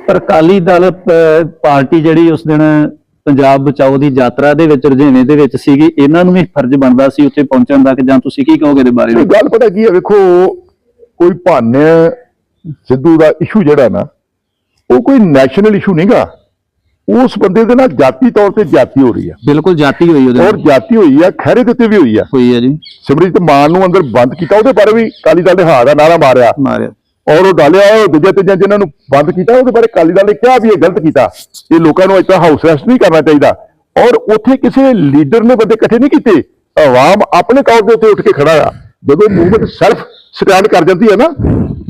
[SPEAKER 1] ਪਰ ਅਕਾਲੀ ਦਲ ਪਾਰਟੀ ਜਿਹੜੀ ਉਸ ਦਿਨ ਪੰਜਾਬ ਬਚਾਓ ਦੀ ਯਾਤਰਾ ਦੇ ਵਿੱਚ ਰੁਝੇਵੇਂ ਦੇ ਵਿੱਚ ਸੀਗੀ ਇਹਨਾਂ ਨੂੰ ਵੀ ਫਰਜ਼ ਬਣਦਾ ਸੀ ਉੱਥੇ ਪਹੁੰਚਣ ਦਾ ਕਿ ਜਾਂ ਤੁਸੀਂ ਕੀ ਕਹੋਗੇ ਇਹਦੇ ਬਾਰੇ?
[SPEAKER 2] ਗੱਲ ਪਤਾ ਕੀ ਹੈ ਵੇਖੋ ਕੋਈ ਭਾਨੇ ਸਿੱਧੂ ਦਾ ਇਸ਼ੂ ਜਿਹੜਾ ਨਾ ਉਹ ਕੋਈ ਨੈਸ਼ਨਲ ਇਸ਼ੂ ਨਹੀਂਗਾ। ਉਸ ਬੰਦੇ ਦੇ ਨਾਲ ਜਾਤੀ ਤੌਰ ਤੇ ਜਾਤੀ ਹੋ ਰਹੀ ਆ।
[SPEAKER 1] ਬਿਲਕੁਲ ਜਾਤੀ ਹੋਈ ਉਹਦੇ
[SPEAKER 2] ਔਰ ਜਾਤੀ ਹੋਈ ਆ ਖਹਿਰੇ ਦੇ ਉੱਤੇ ਵੀ ਹੋਈ ਆ।
[SPEAKER 1] ਹੋਈ ਹੈ ਜੀ।
[SPEAKER 2] ਸਿਮਰਜੀਤ ਮਾਨ ਨੂੰ ਅੰਦਰ ਬੰਦ ਕੀਤਾ ਉਹਦੇ ਬਾਰੇ ਵੀ ਕਾਲੀ ਦਲ ਦੇ ਹਾਂ ਦਾ ਨਾਰਾ ਮਾਰਿਆ।
[SPEAKER 1] ਮਾਰਿਆ।
[SPEAKER 2] ਔਰ ਉਹ ਡਾਲਿਆ ਉਹ ਦੂਜੇ ਤੀਜੇ ਜਿਨ੍ਹਾਂ ਨੂੰ ਬੰਦ ਕੀਤਾ, ਉਹਦੇ ਬਾਰੇ ਕਾਲੀ ਦਲ ਨੇ ਕਿਹਾ ਵੀ ਇਹ ਗਲਤ ਕੀਤਾ। ਇਹ ਲੋਕਾਂ ਨੂੰ ਇਤਨਾ ਹਾਊਸ ਅਰੈਸਟ ਨਹੀਂ ਕਰਨਾ ਚਾਹੀਦਾ। ਔਰ ਉੱਥੇ ਕਿਸੇ ਲੀਡਰ ਨੇ ਬੰਦੇ ਇਕੱਠੇ ਨਹੀਂ ਕੀਤੇ। ਆਵਾਮ ਆਪਣੇ ਤੌਰ ਦੇ ਉੱਤੇ ਉੱਠ ਕੇ ਖੜਾ ਆ। ਜਦੋਂ ਮੂਵਮੈਂਟ ਸੈਲਫ ਸਟੈਂਡ ਕਰ ਜਾਂਦੀ ਹੈ ਨਾ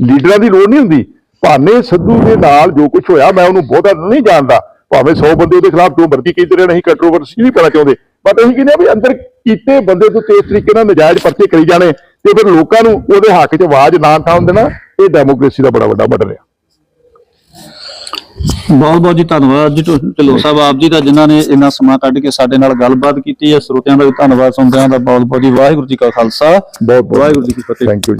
[SPEAKER 2] ਲੀਡਰਾਂ ਦੀ ਲੋੜ ਨਹੀਂ ਹੁੰਦੀ। ਭਾਵੇਂ ਸਿੱਧੂ ਦੇ ਨਾਲ ਜੋ ਕੁਝ ਹੋਇਆ, ਮੈਂ ਉਹਨੂੰ ਬਹੁਤਾ ਨਹੀਂ ਜਾਣਦਾ। ਭਾਵੇਂ 100 ਬੰਦੇ ਉਹਦੇ ਖਿਲਾਫ ਜੋ ਮਰਜ਼ੀ ਕਹਿੰਦੇ ਰਹਿਣ, ਅਸੀਂ ਕੰਟਰੋਵਰਸੀ ਨਹੀਂ ਪੈਣਾ ਚਾਹੁੰਦੇ। ਬਟ ਅਸੀਂ ਕਹਿੰਦੇ ਆ ਵੀ ਅੰਦਰ ਕੀਤੇ ਬੰਦੇ ਤੋਂ ਤੇਜ਼ ਤਰੀਕੇ ਨਾਲ ਨਜਾਇਜ਼ ਪਰਚੇ ਕਰੀ ਜਾਣੇ ਤੇ ਫਿਰ ਲੋਕਾਂ ਨੂੰ ਉਹਦੇ ਹੱਕ 'ਚ ਆਵਾਜ਼ ਨਾ ਉਠਾਉਣ ਦੇਣਾ। ਇਹ ਡੈਮੋਕ੍ਰੇਸੀ ਦਾ ਬੜਾ ਵੱਡਾ ਮਰਡਰ ਆ।
[SPEAKER 1] ਬਹੁਤ ਬਹੁਤ ਜੀ ਧੰਨਵਾਦ ਜੀ ਢਿੱਲੋਂ ਸਾਹਿਬ ਆਪ ਜੀ ਦਾ ਜਿਨ੍ਹਾਂ ਨੇ ਇੰਨਾ ਸਮਾਂ ਕੱਢ ਕੇ ਸਾਡੇ ਨਾਲ ਗੱਲਬਾਤ ਕੀਤੀ ਹੈ ਸਰੋਤਿਆਂ ਦਾ ਵੀ ਧੰਨਵਾਦ ਸੁਣਦਿਆਂ ਦਾ ਬਹੁਤ ਬਹੁਤ ਜੀ। ਵਾਹਿਗੁਰੂ ਜੀ ਕਾ ਖਾਲਸਾ।
[SPEAKER 2] ਬਹੁਤ ਬਹੁਤ
[SPEAKER 1] ਵਾਹਿਗੁਰੂ ਜੀ ਕੀ ਫਤਿਹ।
[SPEAKER 2] Thank you